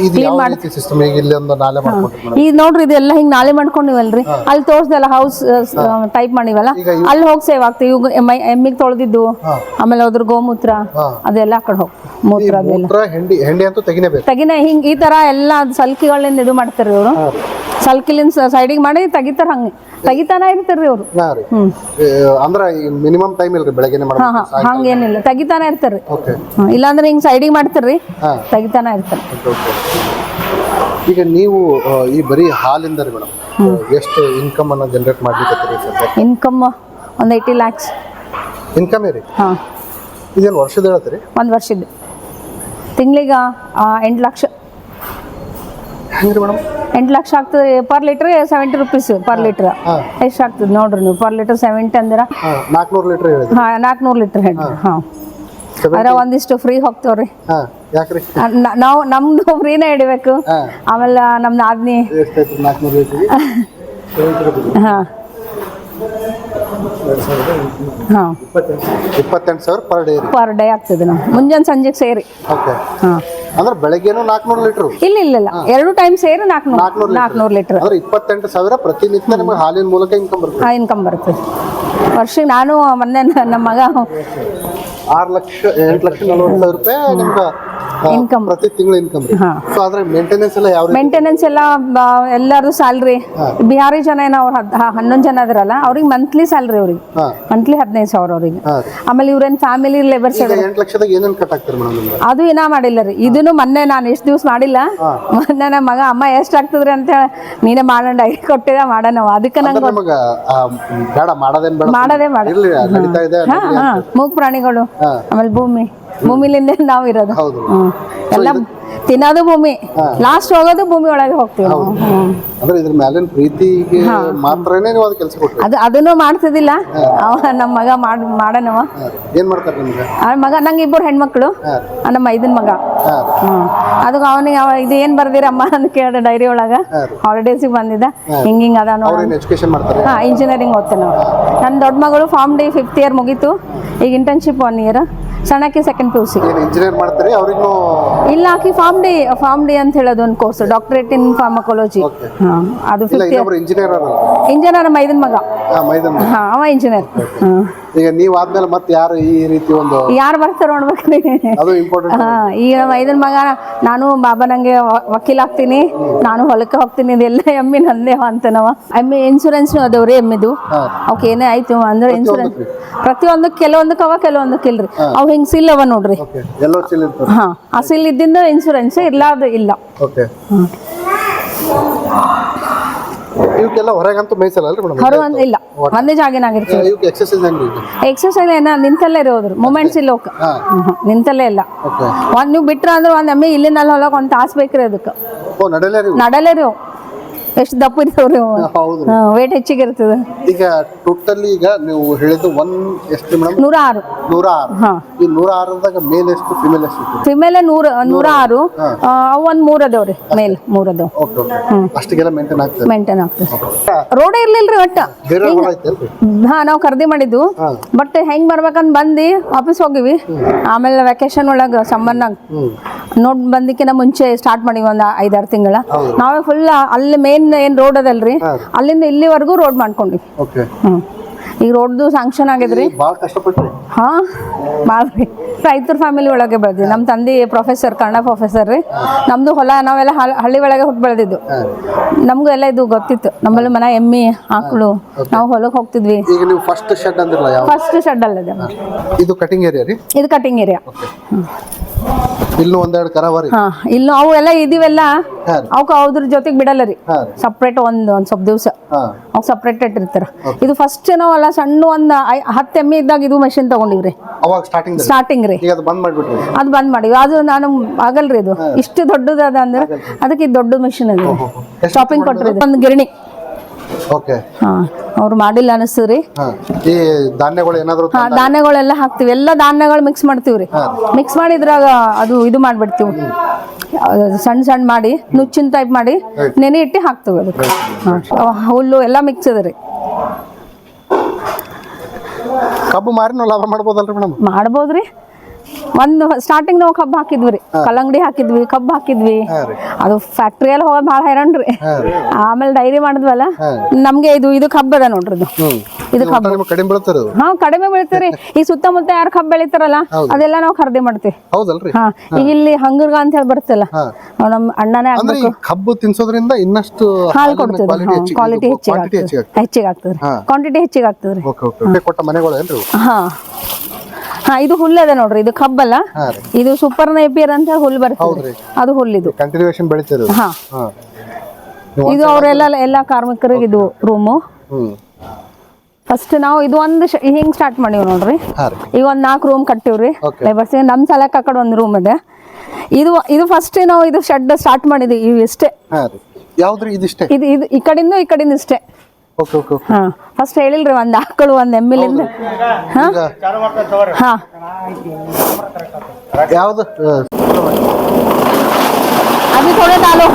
ಇದು ಯಾವ ರೀತಿ ಸಿಸ್ಟಮ್ ಈಗ ಇಲ್ಲಿ ಒಂದು ನಾಲೆ ಮಾಡ್ಕೊಟ್ರಿ ಮೇಡಮ್? ಈಗ ನೋಡ್ರಿ ಇದೆಲ್ಲ ಹಿಂಗ್ ನಾಳೆ ಮಾಡ್ಕೊಂಡಿವಲ್ರಿ ಅಲ್ಲಿ ತೋರ್ಸ್ದಲ್ಲ ಹೌಸ್ ಟೈಪ್ ಮಾಡಿವಲ್ಲ? ಅಲ್ಲಿ ಹೋಗಿ ಸೇವ್ ಆಗ್ತೀವಿ. ಇವ್ ಎಮ್ಮಿಗೆ ತೊಳೆದಿದ್ದು ಆಮೇಲೆ ಅದ್ರ ಗೋಮೂತ್ರ. ಅದೆಲ್ಲ ಆ ಕಡೆ ಹೋಗಿ ಮೂತ್ರ ಅದೆಲ್ಲ. ಹೆಂಡಿ ಹೆಂಡಿ ಅಂತೂ ತೆಗಿನೇಬೇಕು ತಗಿನ ಹಿಂಗ್ ಈ ತರ ಎಲ್ಲ ಸಲ್ಕಿಗಳಿಂದ ಇದು ಮಾಡ್ತಾರೆ ಇವರು. ಸಲ್ಕಿಲಿಂದ ಸೈಡಿಗೆ ಮಾಡಿ ತೆಗಿತಾರ ಹಂಗೆ. ತೆಗಿತಾನ ಇರ್ತಾರ್ರಿ ಅವ್ರು. ಅಂದ್ರ ಮಿನಿಮಮ್ ಟೈಮ್ ಇಲ್ರಿ ಬೆಳಗ್ಗೆ ಹಂಗೇನಿಲ್ಲ ತೆಗಿತಾನ ಇರ್ತಾರ್ರಿ. ಇಲ್ಲಾಂದ್ರೆ ಹಿಂಗ್ ಸೈಡಿಗೆ ಮಾಡ್ತಾರ್ರಿ. ತೆಗಿತಾನ ಇರ್ತಾರೆ ಈಗ ನೀವು ಈ ಬರೀ ಹಾಲಿಂದ ರೀ ಮೇಡಮ್ ಎಷ್ಟು ಇನ್ಕಮ್ ಅನ್ನ ಜನರೇಟ್ ಮಾಡ್ಲಿಕ್ಕೆ ಇನ್ಕಮ್ ಒಂದು ಏಯ್ಟಿ ಲ್ಯಾಕ್ಸ್ ಇನ್ಕಮ್ ರೀ? ಹಾಂ. ಇದೇನು ವರ್ಷದ ಹೇಳ್ತೀರಿ? ಒಂದು ವರ್ಷದ. ತಿಂಗ್ಳಿಗೆ ಎಂಟು ಲಕ್ಷ. ಹೆಂಗ್ರಿ ಮೇಡಮ್? ಎಂಟು ಲಕ್ಷ ಆಗ್ತದೆ. Per litre seventy rupees per litre ಎಷ್ಟು ಆಗ್ತದೆ ನೋಡ್ರಿ ನೀವು? ಪರ್ ಲೀಟ್ರ್ ಸೆವೆಂಟಿ ಅಂದ್ರೆ? ನಾಲ್ಕುನೂರು ಲೀಟ್ರ್ ಹಾಂ ನಾಲ್ಕುನೂರು ಲೀಟ್ರ್ ಹೇಳಿ ಹಾಂ. ಅದ್ರ ಒಂದಿಷ್ಟು ಫ್ರೀ ಹೋಗ್ತೇವ್ರಿ. ನಾವು ನಮ್ದು ಫ್ರೀನೇ ಹಿಡಿಬೇಕು. ಆಮೇಲೆ ನಾಲ್ಕುನೂರು ಲೀಟ್ರಿಗೆ ಹಾಂ. ಹಾಂ. ಇಪ್ಪತ್ತೆಂಟು ಸಾವಿರ. ಪರ್ ಡೇ ಪರ್ ಡೇ ಆಗ್ತದೆ ನಾವು ಮುಂಜಾನೆ ಸಂಜೆಗೆ ಸೇರಿ. ಹಾಂ. ಅಂದ್ರೆ ಬೆಳಗ್ಗೆನೂ ನಾಲ್ಕುನೂರು ಲೀಟರ್. ಇಲ್ಲ ಇಲ್ಲ ಇಲ್ಲ. ಎರಡು ಟೈಮ್ ಸೇರಿ ನಾಲ್ಕುನೂರು ನಾಲ್ಕುನೂರು ಲೀಟರ್. ಅಂದ್ರೆ ಇಪ್ಪತ್ತೆಂಟು ಸಾವಿರ ಪ್ರತಿನಿತ್ಯ ನಿಮಗೆ ಹಾಲಿನ ಮೂಲಕ ಇನ್ಕಮ್ ಬರುತ್ತೆ. ಆ ಇನ್ಕಮ್ ಬರ್ತದೆ ವರ್ಷಕ್ಕೆ ನಾನು ಮೊನ್ನೆ ನಮ್ಮ ಮಗ ಆರು ಲಕ್ಷ ಎಂಟು ಲಕ್ಷ ನಲವತ್ತು ಸಾವಿರ ರೂಪಾಯಿ ನಿಮ್ಗೆ ಇನ್ಕಮ್ ಪ್ರತಿ ತಿಂಗಳು ಇನ್ಕಮ್ ಸೊ ಅದ್ರ ಮೇಂಟೆನೆನ್ಸ್ ಎಲ್ಲ ಯಾವ ಮೇಂಟೆನೆನ್ಸ್ ಎಲ್ಲ ಎಲ್ಲರದು ಸ್ಯಾಲ್ರಿ ಬಿಹಾರಿ ಜನ ಏನೋ ಅವ್ರು ಹ- ಹನ್ನೊಂದು ಜನ ಅದ್ರಲ್ಲ ಅವ್ರಿಗೆ ಮಂತ್ಲಿ ಸ್ಯಾಲ್ರಿ ಅವ್ರಿಗೆ. ಮಂತ್ಲಿ ಹದಿನೈದು ಸಾವಿರ ಅವ್ರಿಗೆ. ಹಾ. ಆಮೇಲೆ ಇವ್ರೇನು ಫ್ಯಾಮಿಲಿ ಲೇಬರ್ಸ್ ಅದು ಏನ ಮಾಡಿಲ್ಲ ರೀ. ಇದನ್ನು ಮೊನ್ನೆ ನಾನು ಎಷ್ಟು ದಿವ್ಸ ಮಾಡಿಲ್ಲ. ಮೊನ್ನೆ ನಮ್ಮ ಮಗ ಅಮ್ಮ ಎಷ್ಟು ಆಗ್ತದ್ರಿ? ಅಂತ ಹೇಳಿ ನೀನೇ ಮಾಡೋಣ ಡೈರಿ ಕೊಟ್ಟಿದ ಮಾಡೋಣ ಅದಕ್ಕೆ ನಂಗೆ ಬೇಡ ಮಾಡೋದೇನ್ ಬೇಡ. ಮಾಡೋದೇ ಮಾಡ ಮೂಕ್ ನಡೀತಾ ಇದೆ ಹಾ ಹಾ. ಮೂಗ್ ಪ್ರಾಣಿಗಳು. ಆಮೇಲೆ ಭೂಮಿ. ಭೂಮಿಲಿಂದ ನಾವು ಇರೋದು. ಹೌದು. ಹ್ಮ್. ಎಲ್ಲ ತಿನ್ನೋದು ಭೂಮಿ ಲಾಸ್ಟ್ ಹೋಗೋದು ಭೂಮಿ ಒಳಗೆ ಹೋಗ್ತೀವಿ ನಾವು. ಹ್ಮ್. ಅಂದ್ರೆ ಇದ್ರ ಮೇಲಿನ ಪ್ರೀತಿಗೆ ಮಾತ್ರನೇ ನೀವು ಅದು ಕೆಲಸ ಕೊಟ್ರಿ. ಅದು ಅದನ್ನು ಮಾಡ್ತಿದ್ದಿಲ್ಲ ಅವ ನಮ್ಮ ಮಗ ಮಾಡ್ ಮಾಡನವ. ಏನ್ ಮಾಡ್ತಾರೆ ನಿಮ್ಗೆ? ಆ ಮಗ ನಂಗೆ ಇಬ್ಬರು ಹೆಣ್ಮಕ್ಳು. ಆ ನಮ್ಮ ಇದನ್ ಮಗ. ಹಾ. ಹ್ಮ್. ಅದಕ್ಕೆ ಅವನಿಗೆ ಅವ ಇದು ಏನ್ ಬರ್ದಿರಮ್ಮ ಅಂತ ಕೇಳಿದೆ ಡೈರಿ ಒಳಗ. ಹಾಲಿಡೇಸಿಗೆ ಬಂದಿದ್ದ. ಹಿಂಗ್ ಹಿಂಗ್ ಅದ ನೋಡ ಅವ್ರೇನು ಎಜುಕೇಶನ್ ಮಾಡ್ತಾರೆ? ಹಾ ಇಂಜಿನಿಯರಿಂಗ್ ಓದ್ತೇನೆ ನನ್ನ ದೊಡ್ಡ ಮಗಳು ಫಾರ್ಮ್ ಡಿ ಫಿಫ್ತ್ ಇಯರ್ ಮುಗೀತು. ಈಗ ಇಂಟರ್ನ್ಶಿಪ್ ಒನ್ ಇಯರ್ ಸಣ್ಣಕ್ಕೆ second P U C engineer ಮಾಡ್ತಾರೆ? ಅವರಿಗೆ ಇಲ್ಲ ಆಕಿ ಫಾರ್ಮ್ ಡಿ ಫಾರ್ಮ್ ಡಿ ಅಂತ ಹೇಳೋದು ಒಂದು ಕೋರ್ಸ್ ಡಾಕ್ಟರೇಟ್ ಇನ್ ಫಾರ್ಮಕಾಲಜಿ. ಹಾ ಅದು ಫಿಫ್ತ್ ಇಂಜಿನಿಯರ್ ಅಲ್ಲ. ಇಂಜಿನಿಯರ್ ಮೈದನ್ ಮಗ. ಹಾ ಮೈದನ್ ಹಾ ಅವ ಇಂಜಿನಿಯರ್ ಹ್ಮ್ ಈಗ ನೀವ್ ಆದ್ಮೇಲೆ ಮತ್ತೆ ಯಾರು ಈ ರೀತಿ ಒಂದು ಯಾರು ಬರ್ತಾರ ನೋಡ್ಬೇಕ್ರಿ? ಅದು ಇಂಪಾರ್ಟೆಂಟ್ ಹಾ ಈಗ ಐದನ್ ಮಗ ನಾನು ಬಾಬಾ ನಂಗೆ ವಕೀಲ್ ಆಗ್ತೀನಿ. ನಾನು ಹೊಲಕ್ಕೆ ಹೋಗ್ತೀನಿ. ಇದೆಲ್ಲ ಎಮ್ಮಿ ನಂದೇ ಅಂತನವ ಎಮ್ಮಿ ಇನ್ಸೂರೆನ್ಸ್ ಅದಾವ್ರಿ ಎಮ್ಮಿದು. ಅವಕ್ಕೆ ಏನೇ ಆಯ್ತು ಅಂದ್ರೆ ಇನ್ಸೂರೆನ್ಸ್ ಪ್ರತಿಯೊಂದು ಕೆಲವೊಂದಕ್ಕೆ ಅವ ಕೆಲವೊಂದಕ್ಕೆ ಇಲ್ರಿ. ಅವ್ ಹಿಂಗ್ ಸಿಲ್ ಅವ ನೋಡ್ರಿ. ಹಾ ಆ ಸಿಲ್ ಇದ್ದಿಂದ ಇನ್ಸೂರೆನ್ಸ್ ಇರ್ಲಾರ್ದು ಇಲ್ಲ. ಓಕೆ ಇವಕ್ಕೆಲ್ಲ ಹೊರಗಂತೂ ಮೈಸಲ್ಲ ಅಲ್ರಿ ಮೇಡಮ್? ಹೊರ ಒಂದ್ ಇಲ್ಲ. ಒಂದೇ ಜಾಗಿನಾಗಿರ್ತೀವಿ ಇವಕ್ಕೆ ಎಕ್ಸರ್ಸೈಸ್ ಈಗ ಎಕ್ಸರ್ಸೈಸ್ ಏನ ನಿಂತಲ್ಲೇ ಇರೋದ್ರು. ಮೂಮೆಂಟ್ಸ್ ಇಲ್ಲ ಅವಕ್ಕೆ. ನಿಂತಲ್ಲೇ ಇಲ್ಲ. ಓಕೆ ಒಂದ್ ನೀವು ಬಿಟ್ರ ಅಂದ್ರೆ ಒಂದ್ ಎಮ್ಮೆ ಇಲ್ಲಿಂದ ಅಲ್ಲಿ ಹೊಲಕ್ ಒಂದ್ ತಾಸ್ ಬೇಕ್ರಿ ಅದಕ್ಕೆ. ಓ ರೀ ನಡಲೇ ರೀ ಅವು ಎಷ್ಟು ದಪ್ಪ ಇರ್ತಾವ್ರಿ ಹೌದು. ವೇಟ್ ಹೆಚ್ಚಿಗೆ ಇರ್ತದೆ. ಈಗ ಟೋಟಲಿ ಈಗ ನೀವು ಹೇಳಿದ್ದು ಒನ್ ಎಷ್ಟು ಮೇಡಮ್ ನೂರ ಆರು ನೂರ ಆರು ಈ ನೂರ ಆರದಾಗ ಮೇಲ್ ಎಷ್ಟು ಫಿಮೇಲ್ ಎಷ್ಟು ಫಿಮೇಲ್ ನೂರ ನೂರ ಆರು ಅವು ಒಂದ್ ಮೂರ್ ರೀ ಮೇಲ್ ಮೂರ್ ಅದಾವ. ಅಷ್ಟಿಗೆಲ್ಲ ಮೇಂಟೈನ್ ಆಗ್ತದೆ. ಮೇಂಟೈನ್ ಆಗ್ತದೆ. ರೋಡೇ ಇರ್ಲಿಲ್ರಿ ಒಟ್ಟ. ಹಾ ನಾವು ಖರೀದಿ ಮಾಡಿದ್ವು ಬಟ್ ಹೆಂಗ್ ಬರ್ಬೇಕಂತ ಬಂದು ವಾಪಸ್ ಹೋಗಿವಿ. ಆಮೇಲೆ ವೆಕೇಶನ್ ಒಳಗ ಹ್ಮ್. ನೋಡ್ ಬಂದಿಕ್ಕಿನ ಮುಂಚೆ ಸ್ಟಾರ್ಟ್ ಮಾಡಿವಿ ಒಂದ್ ಐದಾರು ತಿಂಗಳ. ನಾವೇ ಫುಲ್ ಅಲ್ಲಿ ಮೇನ್ ಏನ್ ರೋಡ್ ಅದಲ್ರಿ? ಅಲ್ಲಿಂದ ಇಲ್ಲಿವರೆಗೂ ರೋಡ್ ಮಾಡ್ಕೊಂಡ್ವಿ. ಹ್ಮ್. ಈಗ ರೋಡ್ದು ಸಾಂಕ್ಷನ್ ಆಗಿದ್ರಿ? ಭಾಳ ಹಾ? ಮಾಡ್ರಿ ರೈತರ ಫ್ಯಾಮಿಲಿ ಒಳಗೆ ಬೆಳೆದ್ವಿ ನಮ್ಮ ತಂದೆ ಪ್ರೊಫೆಸರ್ ಕನ್ನಡ ಪ್ರೊಫೆಸರ್ ರೀ. ನಮ್ದು ಹೊಲ ನಾವೆಲ್ಲ ಹಳ್- ಹಳ್ಳಿ ಒಳಗೆ ಹುಟ್ಟು ಬೆಳೆದಿದ್ದು. ನಮಗೂ ಎಲ್ಲ ಇದು ಗೊತ್ತಿತ್ತು. ನಮ್ಮಲ್ಲಿ ಮನೆ ಎಮ್ಮಿ ಆಕಳು. ನಾವು ಹೊಲಕ್ಕೆ ಹೋಗ್ತಿದ್ವಿ. ಫಸ್ಟ್ ಶೆಡ್ ಫಸ್ಟ್ ಶೆಡ್ ಅಲ್ಲದೆ. ಇದು ಕಟಿಂಗ್ ಏರಿಯಾ ರೀ? ಇದು ಕಟಿಂಗ್ ಏರಿಯಾ ಇಲ್ಲೂ ಒಂದೆರಡು ಕರಾವ ರೀ ಹಾ ಇಲ್ಲ ಅವು ಎಲ್ಲ ಇದೀವೆಲ್ಲ ಅವಕ್ಕೆ ಅವ್ರ ಜೊತೆಗೆ ಬಿಡಲ್ಲ ರೀ. ಸಪ್ರೇಟ್ ಒಂದು ಒಂದು ಸ್ವಲ್ಪ ದಿವಸ. ಅವು ಸಪ್ರೇಟ್ ಇಟ್ಟಿರ್ತಾರ. ಇದು ಫಸ್ಟ್ ನಾವಲ್ಲ ಸಣ್ಣ ಒಂದು ಹತ್ತು ಎಮ್ಮೆ ಇದ್ದಾಗ ಇದು ಮಷಿನ್ ತಗೊಂಡಿವ್ರಿ. ಅವಾಗ ಸ್ಟಾರ್ಟಿಂಗ್ ಸ್ಟಾರ್ಟಿಂಗ್ ರೀ. ಅದು ಬಂದ್ ಮಾಡ್ಬಿಟ್ರಿ. ಅದು ಬಂದ್ ಮಾಡಿವಿ. ಅದು ನಾನು ಆಗಲ್ರಿ ಇದು. ಇಷ್ಟು ದೊಡ್ಡದ ಅದ ಅಂದ್ರೆ ಅದಕ್ಕೆ ಇದು ದೊಡ್ಡ ಮಿಷಿನ್ ಅದು. ಶಾಪಿಂಗ್ ಕೊಟ್ರಿ ಒಂದು ಗಿರಣಿ. ಓಕೆ ಹಾ ಅವ್ರು ಮಾಡಿಲ್ಲ ಅನಿಸ್ತದ್ರಿ ಹಾ ಈ ಧಾನ್ಯಗಳು ಏನಾದ್ರು ಹಾ ಧಾನ್ಯಗಳೆಲ್ಲ ಹಾಕ್ತಿವಿ. ಎಲ್ಲ ಧಾನ್ಯಗಳು ಮಿಕ್ಸ್ ಮಾಡ್ತೀವ್ರಿ ಮಿಕ್ಸ್ ಮಾಡಿದ್ರಾಗ ಅದು ಇದು ಮಾಡ್ಬಿಡ್ತೀವಿ. ಅದು ಸಣ್ಣ ಸಣ್ಣ ಮಾಡಿ ನುಚ್ಚಿನ ಟೈಪ್ ಮಾಡಿ ನೆನೆ ಇಟ್ಟು ಹಾಕ್ತೀವಿ ಅದಕ್ಕೆ. ಹಾ ಹುಲ್ಲು ಎಲ್ಲ ಮಿಕ್ಸ್ ಅದ ರೀ. ಕಬ್ಬು ಮಾರಿನ ಲಾಭ ಮಾಡ್ಬೋದಲ್ರಿ ಮೇಡಮ್? ಮಾಡ್ಬೋದ್ರಿ. ಒಂದು ಸ್ಟಾರ್ಟಿಂಗ್ ನಾವು ಕಬ್ಬು ಹಾಕಿದ್ವಿ ರೀ. ಕಲ್ಲಂಗಡಿ ಹಾಕಿದ್ವಿ ಕಬ್ಬು ಹಾಕಿದ್ವಿ. ಅದು ಫ್ಯಾಕ್ಟ್ರಿ ಫ್ಯಾಕ್ಟ್ರಿಯಲ್ಲಿ ಹೋಗೋದು ಭಾಳ ಹೈರಾಣ್ರಿ ರೀ. ಆಮೇಲೆ ಡೈರಿ ಮಾಡಿದ್ವಲ್ಲ ನಮ್ಗೆ ಇದು ಇದು ಕಬ್ಬು ಅದ ನೋಡ್ರಿ ಇದು. ಇದು ಒಟ್ಟ ಕಡಿಮೆ ಬೀಳ್ತಾರೆ ಹಾ ಕಡಿಮೆ ಬೆಳಿತೀರಿ ಈ ಸುತ್ತಮುತ್ತ ಯಾರು ಕಬ್ಬು ಬೆಳಿತಾರಲ್ಲ ಅದೆಲ್ಲ ನಾವು ಖರೀದಿ ಮಾಡ್ತೀವಿ. ಹೌದಲ್ರಿ. ಹಾ ಈಗ ಇಲ್ಲಿ ಹಂಗರ್ಗ ಅಂತ ಹೇಳಿ ಬರ್ತಲ್ಲ ನಮ್ ನಮ್ಮ ಅಣ್ಣನೇ ಆಗ್ಬೇಕು. ಕಬ್ಬು ತಿನ್ಸೋದ್ರಿಂದ ಇನ್ನಷ್ಟು ಹಾಲು ಕೊಡ್ತದೆ. ಕ್ವಾಲಿಟಿ ಕ್ವಾಲಿಟಿ ಹೆಚ್ಚಿಗೆ ಹೆಚ್ಚಿಗೆ ಆಗ್ತದೆ. ಕ್ವಾಂಟಿಟಿ ಹೆಚ್ಚಿಗೆ ಆಗ್ತದೆ ರೀ. ಕೊಟ್ಟ ಮನೆಗಳು? ಹಾ. ಹಾ ಹುಲ್ಲ ಇದು ಹುಲ್ಲದ ನೋಡ್ರಿ ಇದು ಕಬ್ಬಲ್ಲ. ಇದು ಸೂಪರ್ ನೇಪಿಯರ್ ಅಂತ ಹುಲ್ ಬರ್ತದೆ. ಅದು ಹುಲ್ಲಿದು. ಕಂಟಿನ್ಯೂಷನ್ ಬೆಳಿತಿರೋದು ಹಾ. ಇದು ಅವರೆಲ್ಲ ಎಲ್ಲ ಕಾರ್ಮಿಕರಿಗೆ ಇದು ರೂಮು ಫಸ್ಟ್ ನಾವು ಇದು ಒಂದು ಹಿಂಗ್ ಸ್ಟಾರ್ಟ್ ಮಾಡಿವಿ ನೋಡ್ರಿ. ಈಗ ಒಂದ್ ನಾಲ್ಕು ರೂಮ್ ಕಟ್ಟಿವ್ರಿ. ಲೇಬರ್ಸ್ ನಮ್ ಸಲಕ್ಕೆ ಆ ಕಡೆ ಒಂದು ರೂಮ್ ಇದೆ. ಇದು ಇದು ಫಸ್ಟ್ ನಾವು ಇದು ಶೆಡ್ ಸ್ಟಾರ್ಟ್ ಮಾಡಿದ್ವಿ ಇಷ್ಟೇ. ಯಾವ್ದ್ರಿ ಇದಿಷ್ಟೇ? ಇದು ಇದು ಈ ಕಡೆಯಿಂದ ಈ ಕಡೆಯಿಂದ ಇಷ್ಟೇ. ಓಕೆ ಫಸ್ಟ್ ಹೇಳಿಲ್ರಿ ಒಂದು ಆಕಳು ಒಂದು ಎಮ್ಮಿಲಿಂದ. ಹಾಂ? ಹಾಂ. ಯಾವುದು?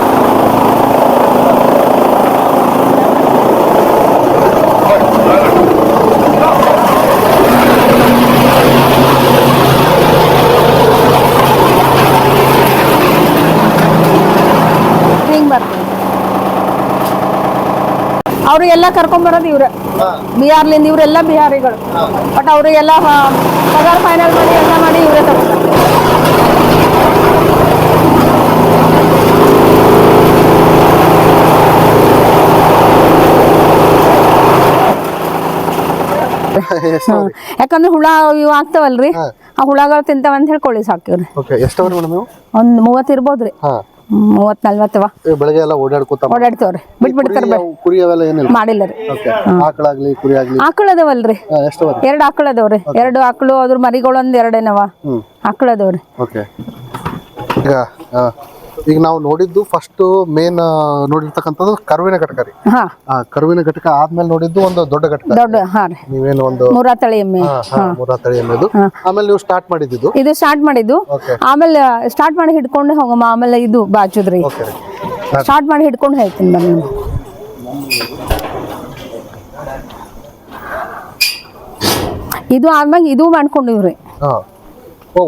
ಅವ್ರಿಗೆಲ್ಲ ಕರ್ಕೊಂಡ್ಬರೋದು ಇವ್ರೆ. ಬಿಹಾರ್ಲಿಂದ ಇವರೆಲ್ಲ ಬಿಹಾರಿಗಳು. ಬಟ್ ಅವರಿಗೆಲ್ಲ ಪಗಾರ್ ಫೈನಲ್ ಮಾಡಿ ಎಲ್ಲ ಮಾಡಿ ಇವರೇ ತಗೊಂಡ್ರು. ಯಾಕಂದ್ರೆ ಹುಳ ಇವು ಆಗ್ತಾವಲ್ರಿ? ಆ ಹುಳಗಳು ತಿಂತಾವ ಅಂತ ಹೇಳಿ ಕೋಳಿ ಸಾಕಿವ್ರಿ ಒಂದ್ ಮೂವತ್ತು ಇರ್ಬೋದ್ರಿ. ಮೂವತ್ ನಲ್ವತ್ತವ? ಬೆಳಗ್ಗೆ ಎಲ್ಲ ಓಡಾಡ್ಕೊತ ಓಡಾಡ್ತೇವ್ರಿ. ಬಿಟ್ಬಿಡ್ತಾರ ಕುರಿ ಅವು- ಕುರಿ ಅವೆಲ್ಲ ಏನಿಲ್ಲ? ಮಾಡಿಲ್ಲ ರೀ. ಆಕಳಾಗ್ಲಿ ಕುರಿ ಆಗ್ಲಿ. ಆಕಳ ಅದಾವಲ್ರಿ. ಎರಡು ಆಕಳ ಅದಾವ್ರಿ ಎರಡು ಆಕಳು ಅದ್ರ ಮರಿಗಳೊಂದ್ ಎರಡೇನವ. ಆಕಳ ಅದಾವ್ರಿ ಓಕೆ. ಈಗ ಈಗ ನಾವು ನೋಡಿದ್ದು ಫಸ್ಟ್ ಮೇನ್ ನೋಡಿರ್ತಕ್ಕಂಥದ್ದು ಕರುವಿನ ಘಟಕ ರೀ ಹಾ. ಆ ಕರುವಿನ ಘಟಕ ಆದ್ಮೇಲೆ ನೋಡಿದ್ದು ಒಂದು ದೊಡ್ಡ ಘಟಕ. ದೊಡ್ಡ ಹಾ ರೀ. ನೀವೇನು ಒಂದು ಮೂರಾ ತಳಿ ಎಮ್ಮೆ. ಹಾ, ಹಾ, ಮೂರ ತಳಿ ಅನ್ನೋದು ಆಮೇಲೆ ನೀವು ಸ್ಟಾರ್ಟ್ ಮಾಡಿದ್ದು ಇದು ಸ್ಟಾರ್ಟ್ ಮಾಡಿದ್ದು. ಆಮೇಲೆ ಸ್ಟಾರ್ಟ್ ಮಾಡಿ ಹಿಡ್ಕೊಂಡು ಹೋಗಮ್ಮ ಆಮೇಲೆ ಇದು ಬಾಚುದ್ರಿ. ಓಕೆ ರೀ. ಸ್ಟಾರ್ಟ್ ಮಾಡಿ ಹಿಡ್ಕೊಂಡು ಹೇಳ್ತೀನಿ ಬನ್ನಿ. ಇದು ಆದ್ಮ್ಯಾಗ ಇದು ಮಾಡ್ಕೊಂಡಿವ್ರಿ. ಹಾ.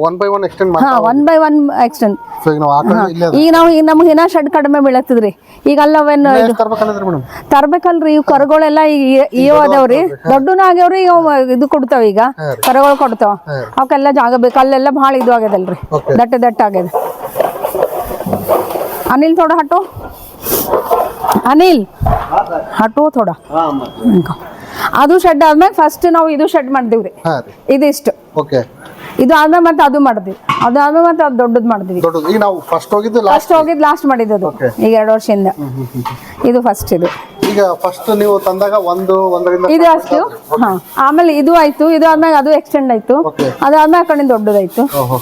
ಒನ್ ಬೈ ಒನ್ ಎಕ್ಸ್ಟೆಂಡ್ ಹಾ one by one extend so ಈಗ ನಾವು ಆಕಳ ಇಲ್ಲೇ ಅದ. ಈಗ ನಾವು ಈಗ ನಮ್ಗೆ ಇನ್ನ ಶೆಡ್ ಕಡಿಮೆ ಬೀಳತ್ತದ್ರಿ ಈಗ ಅಲ್ಲವೇನ್ ಇದು? ಎಷ್ಟು ತರ್ಬೇಕನ್ನದ್ರಿ ಮೇಡಮ್? ತರ್ಬೇಕಲ್ರಿ ಇವ್ ಕರುಗಳೆಲ್ಲ ಈಗ ಇವ್ ಅದಾವ್ರಿ. ದೊಡ್ಡನ ಆಗ್ಯಾವ್ರಿ ಈಗ ಅವ್ ಇದು ಕೊಡ್ತಾವ ಈಗ. ಕರುಗಳು ಕೊಡ್ತಾವ. ಅವಕ್ಕೆಲ್ಲ ಜಾಗ ಬೇಕು. ಅಲ್ಲೆಲ್ಲ ಭಾಳ ಇದು ಆಗ್ಯದಲ್ರಿ. Okay. ದಟ್ಟ ದಟ್ಟ ಆಗ್ಯದ. ಅನಿಲ್ ಥೋಡ ಹಟೋ ಅನಿಲ್? ಹಟೋ ಥೋಡ. ಅದು ಶೆಡ್ ಆದ್ಮೇಲೆ ಫಸ್ಟ್ ನಾವು ಇದು ಶೆಡ್ ಮಾಡಿದಿವ್ರಿ ಹಾ ರೀ. ಇದಿಷ್ಟು. ಓಕೆ. ಇದು ಆದ್ಮೇಲೆ ಮತ್ತೆ ಅದು ಮಾಡಿದ್ವಿ ಅದು ಆದ್ಮೇಲೆ ಮತ್ತೆ ಅದು ದೊಡ್ಡದು ಮಾಡಿದ್ವಿ ದೊಡ್ಡದು. ಈಗ ನಾವು ಫಸ್ಟ್ ಹೋಗಿದ್ದು ಲಾಸ್ಟ್ ಫಸ್ಟ್ ಹೋಗಿದ್ ಲಾಸ್ಟ್ ಮಾಡಿದ್ದು ಈಗ ಎರಡು ವರ್ಷದಿಂದ. ಇದು ಫಸ್ಟ್ ಇದು. ಈಗ ಫಸ್ಟ್ ನೀವು ತಂದಾಗ ಒಂದು ಒಂದರಿಂದ ಇದು ಅಷ್ಟು. ಹಾ. ಆಮೇಲೆ ಇದು ಆಯ್ತು. ಇದು ಆದ್ಮೇಲೆ ಅದು ಎಕ್ಸ್ಟೆಂಡ್ ಆಯ್ತು. Okay. ಅದಾದ್ಮೇಲೆ ಆ ಕಡೆಯಿಂದ ದೊಡ್ಡದಾಯ್ತು. ಓಹೋ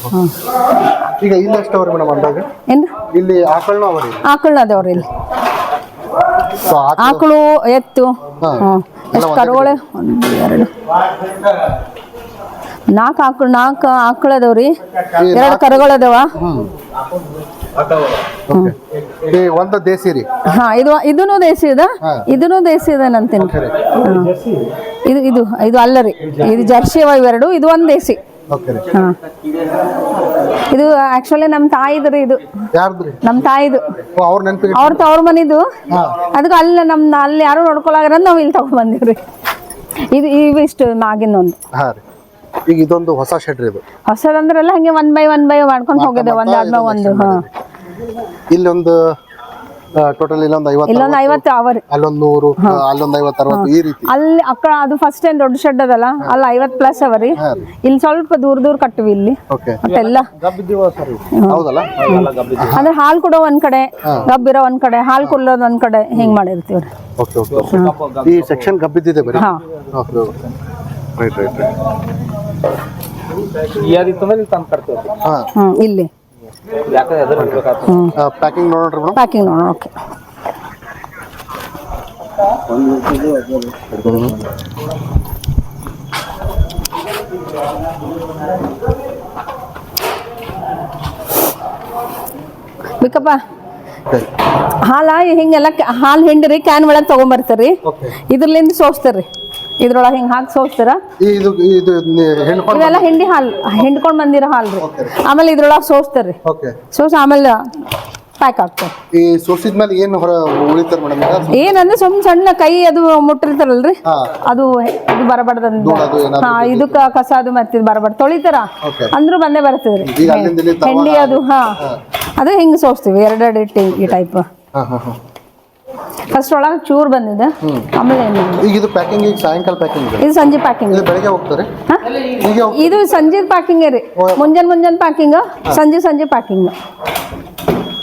ಈಗ ಇಲ್ಲಿ ಎಷ್ಟು ಅವ್ರಿ ಮೇಡಮ್ ಅಂದಾಗ ಏನ್? ಇಲ್ಲಿ ಆಕಳನು ಅವರಿ ಆಕಳು ಅದಾವ್ರಿ ಇಲ್ಲಿ. ಸೊ ಆಕಳ ಆಕಳು ಎತ್ತು. ಹಾ. ಹ್ಮ್ ಎಷ್ಟು ಕರುಗಳು? ಒಂದು ಎರಡು. ನಾಲ್ಕು ಆಕಳು ನಾಲ್ಕು ಆಕಳು ಅದಾವ್ರಿ. ಎರಡು ಕರುಗಳು ಅದಾವ. ಈ ಒಂದು ದೇಸಿ ರೀ. ಹಾ ಇದು ಇದೂನು ದೇಸಿ ಅದ. ಹಾ. ಇದನ್ನು ದೇಸಿ ಅದ ಅಂತೀನಿ ಇದು ಇದು ಇದು ಅಲ್ಲ ರೀ. ಇದು ಜರ್ಸಿ ಅವ ಇವೆರಡು. ಇದು ಒಂದು ದೇಸಿ. ಹಾ. ಇದು ಆಕ್ಚುಲಿ ನಮ್ಮ ತಾಯಿದು ರೀ ಇದು. ನಮ್ಮ ತಾಯಿದು. ಅವ್ರ ತವ್ರ ಮನಿದು. ಅದಕ್ಕೆ ಅಲ್ಲಿ ನಮ್ಮ ಅಲ್ಲಿ ಯಾರು ನೋಡ್ಕೊಳಾಗ್ರ ನಾವು ಇಲ್ಲಿ ತಗೊಂಡ್ ಬಂದಿವ್ರಿ. ಇದು ಇವಿಷ್ಟು ರೀ. ಈಗ ಇದೊಂದು ಹೊಸ ಶೆಡ್ ರೀ ಇದು. ಹೊಸದಂದ್ರಲ್ಲ ಹಂಗೆ ಒನ್ ಬೈ ಒನ್ ಬೈ ಮಾಡ್ಕೊಂಡು ಹೋಗಿದೆ ಒಂದ್ ಆದ್ಮೇಲೆ ಒಂದು ಇಲ್ಲೊಂದು ಟೋಟಲ್ ಇಲ್ಲೊಂದು ಐವತ್ತು ಇಲ್ಲೊಂದು ಐವತ್ತು ಅವರಿ. ಅಲ್ಲೊಂದು ನೂರು ಅಲ್ಲೊಂದು ಐವತ್ತು ಅರವತ್ತು ಈ ರೀತಿ. ಅಲ್ಲಿ ಅಕ್ಕ ಅದು ಫಸ್ಟ್ ಏನ್ ದೊಡ್ಡ ಶೆಡ್ ಅದಲ್ಲ ಅಲ್ಲಿ ಐವತ್ ಪ್ಲಸ್ ಅವರಿ ರೀ. ಇಲ್ಲಿ ಸ್ವಲ್ಪ ದೂರ ದೂರ ಕಟ್ಟಿವಿ ಇಲ್ಲಿ. ಓಕೆ ಮತ್ತೆಲ್ಲ. ಹೌದಲ್ಲ? ಅಂದ್ರೆ ಹಾಲು ಕೊಡೋ ಒಂದ್ ಕಡೆ ಗಬ್ಬಿರೋ ಒಂದ್ ಕಡೆ ಹಾಲು ಕುಲ್ಲೋದ್ ಒಂದ್ ಕಡೆ ಹಿಂಗ್ ಮಾಡಿರ್ತೀವ್ರಿ. ಈ ಸೆಕ್ಷನ್ ಗಬ್ಬಿದ್ದಿದೆ ಬರೀ? ರೈಟ್ ರೈಟ್ ರೈಟ್ ಯಾರಿತ್ತಂದ್ರೆ ಇಲ್ಲಿ ತಂದು ಕಟ್ತೇವೆ ಹಾಂ. ಹ್ಮ್ ಇಲ್ಲಿ. ಪ್ಯಾಕಿಂಗ್ ನೋಡ್ರಿ ಮೇಡಮ್. ಪ್ಯಾಕಿಂಗ್ ನೋಡೋಣ ಓಕೆ ಬೇಕಪ್ಪ ಹಾಲ ಹಿಂಗೆಲ್ಲ ಹಾಲು ಹಿಂಡ್ರಿ ಕ್ಯಾನ್ ಒಳಗೆ ತೊಗೊಂಬರ್ತಾರ್ರಿ ಓಕೆ ಇದ್ರಲಿಂದ ಸೋಸ್ತಾರ್ರಿ ಇದ್ರೊಳಗೆ ಹಿಂಗೆ ಹಾಕಿ ಸೋಸ್ತೀರಾ ಇದು ಇದು ಹೆಣ್ಕೊಂಡು ಇವೆಲ್ಲ ಹಿಂಡಿ ಹಾಲು ಹಿಂಡ್ಕೊಂಡ್ ಬಂದಿರೋ ಹಾಲ್ ರೀ. ಆಮೇಲೆ ಇದ್ರೊಳಗೆ ಸೋಸ್ತಾರ್ರಿ ಓಕೆ. ಸೋಸ್ ಆಮೇಲೆ ಪ್ಯಾಕ್ ಆಗ್ತಾರೆ ಈ ಸೋಸಿದ ಮೇಲೆ ಏನು ಹೊರ ಉಳಿತಾರೆ ಮೇಡಮ್ ಈಗ? ಏನಂದ್ರೆ ಸಣ್ಣ ಕೈ ಅದು ಮುಟ್ಟಿರ್ತಾರಲ್ರಿ. ಹಾ. ಅದು ಇದು ಬರಬಾರ್ದಂತ. ಏನಾದ್ರು ಹಾ ಇದಕ್ಕ ಕಸ ಅದು ಮತ್ತೆ ಬರಬಾರ್ದು. ತೊಳಿತಾರ? ಓಕೆ. ಅಂದ್ರೂ ಬಂದೇ ಬರ್ತದ್ರಿ. ಈಗ ಅಲ್ಲಿಂದ ಇಲ್ಲಿ ತವ- ಹೆಂಡಿ ಅದು ಹಾ. ಅದು ಹಿಂಗ್ ಸೋಸ್ತೀವಿ ಎರಡೆರಡು ಇಟ್ಟು ಈ ಟೈಪ್ ಹಾಂ ಹಾಂ ಹಾಂ. ಫಸ್ಟ್ ಒಳಗೆ ಚೂರು ಬಂದಿದೆ. ಆಮೇಲೆ ಈಗ ಇದು ಪ್ಯಾಕಿಂಗ್ ಈಗ ಸಾಯಂಕಾಲ ಪ್ಯಾಕಿಂಗ್ ಇದೆ. ಸಂಜೆ ಪ್ಯಾಕಿಂಗ್ ಇದು ಬೆಳಗ್ಗೆ ಹೋಗ್ತಾರೆ? ಇದು ಸಂಜೆ ಪ್ಯಾಕಿಂಗ್ ರೀ. ಮುಂಜಾನೆ ಮುಂಜಾನೆ ಪ್ಯಾಕಿಂಗ್ ಸಂಜೆ ಸಂಜೆ ಪ್ಯಾಕಿಂಗ್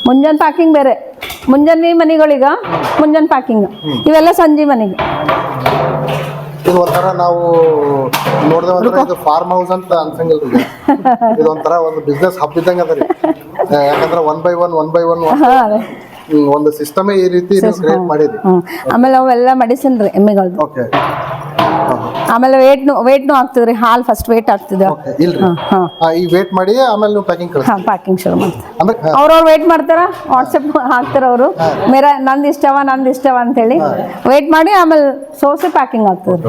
ಮುಂಜಾನೆ ಪ್ಯಾಕಿಂಗ್ ಬೇರೆ. ಮುಂಜಾನೆ ಮನೆಗಳಿಗ ಮುಂಜಾನೆ ಪ್ಯಾಕಿಂಗ್ ಇವೆಲ್ಲ ಸಂಜೆ ಮನೆಗೆ. ಇದು ಒಂಥರ ನಾವು ನೋಡಿದೆ ಅಂದ್ರೆ ಇದು ಫಾರ್ಮ್ ಹೌಸ್ ಅಂತ ಅನ್ಸಂಗಿಲ್ಲ ಇದೊಂಥರ ಇದು ಒಂಥರ ಒಂದು ಬಿಸ್ನೆಸ್ ಹಬ್ ಇದ್ದಂಗೆ ಅದ ರೀ. ಯಾಕಂದ್ರೆ one by one one by one ಒಂದು ಸಿಸ್ಟಮೇ ಈ ರೀತಿ ಕ್ರಿಯೇಟ್ ಮಾಡಿದ್ರಿ. ಆಮೇಲೆ ಅವೆಲ್ಲ ಮೆಡಿಸಿನ್ ರೀ ಎಮ್ಮೆಗಳ್ದು ಓಕೆ ಆಮೇಲೆ ವೇಟ್ನು ವೇಟ್ನು ಆಗ್ತದ್ರಿ ಹಾಲು ಫಸ್ಟ್ ವೇಟ್ ಆಗ್ತದೆ ಓಕೆ ಇಲ್ರಿ. ಹಾಂ ಹಾಂ ಈಗ ವೇಟ್ ಮಾಡಿ ಆಮೇಲೆ ನೀವು ಪ್ಯಾಕಿಂಗ್ ಕಳಿಸ್ತೀರಿ. ಹಾಂ ಪ್ಯಾಕಿಂಗ್ ಶುರು ಮಾಡ್ತಾರೆ ಅಂದ್ರೆ ಅವ್ರವ್ರು ವೇಟ್ ಮಾಡ್ತಾರ? ವಾಟ್ಸಪ್ ಹಾಕ್ತಾರ ಅವರು. ಮೇರ ನಂದು ಇಷ್ಟವ ನಂದು ಇಷ್ಟವ ಅಂತೇಳಿ ವೇಟ್ ಮಾಡಿ ಆಮೇಲೆ ಸೋಸಿ ಪ್ಯಾಕಿಂಗ್ ಆಗ್ತದೆ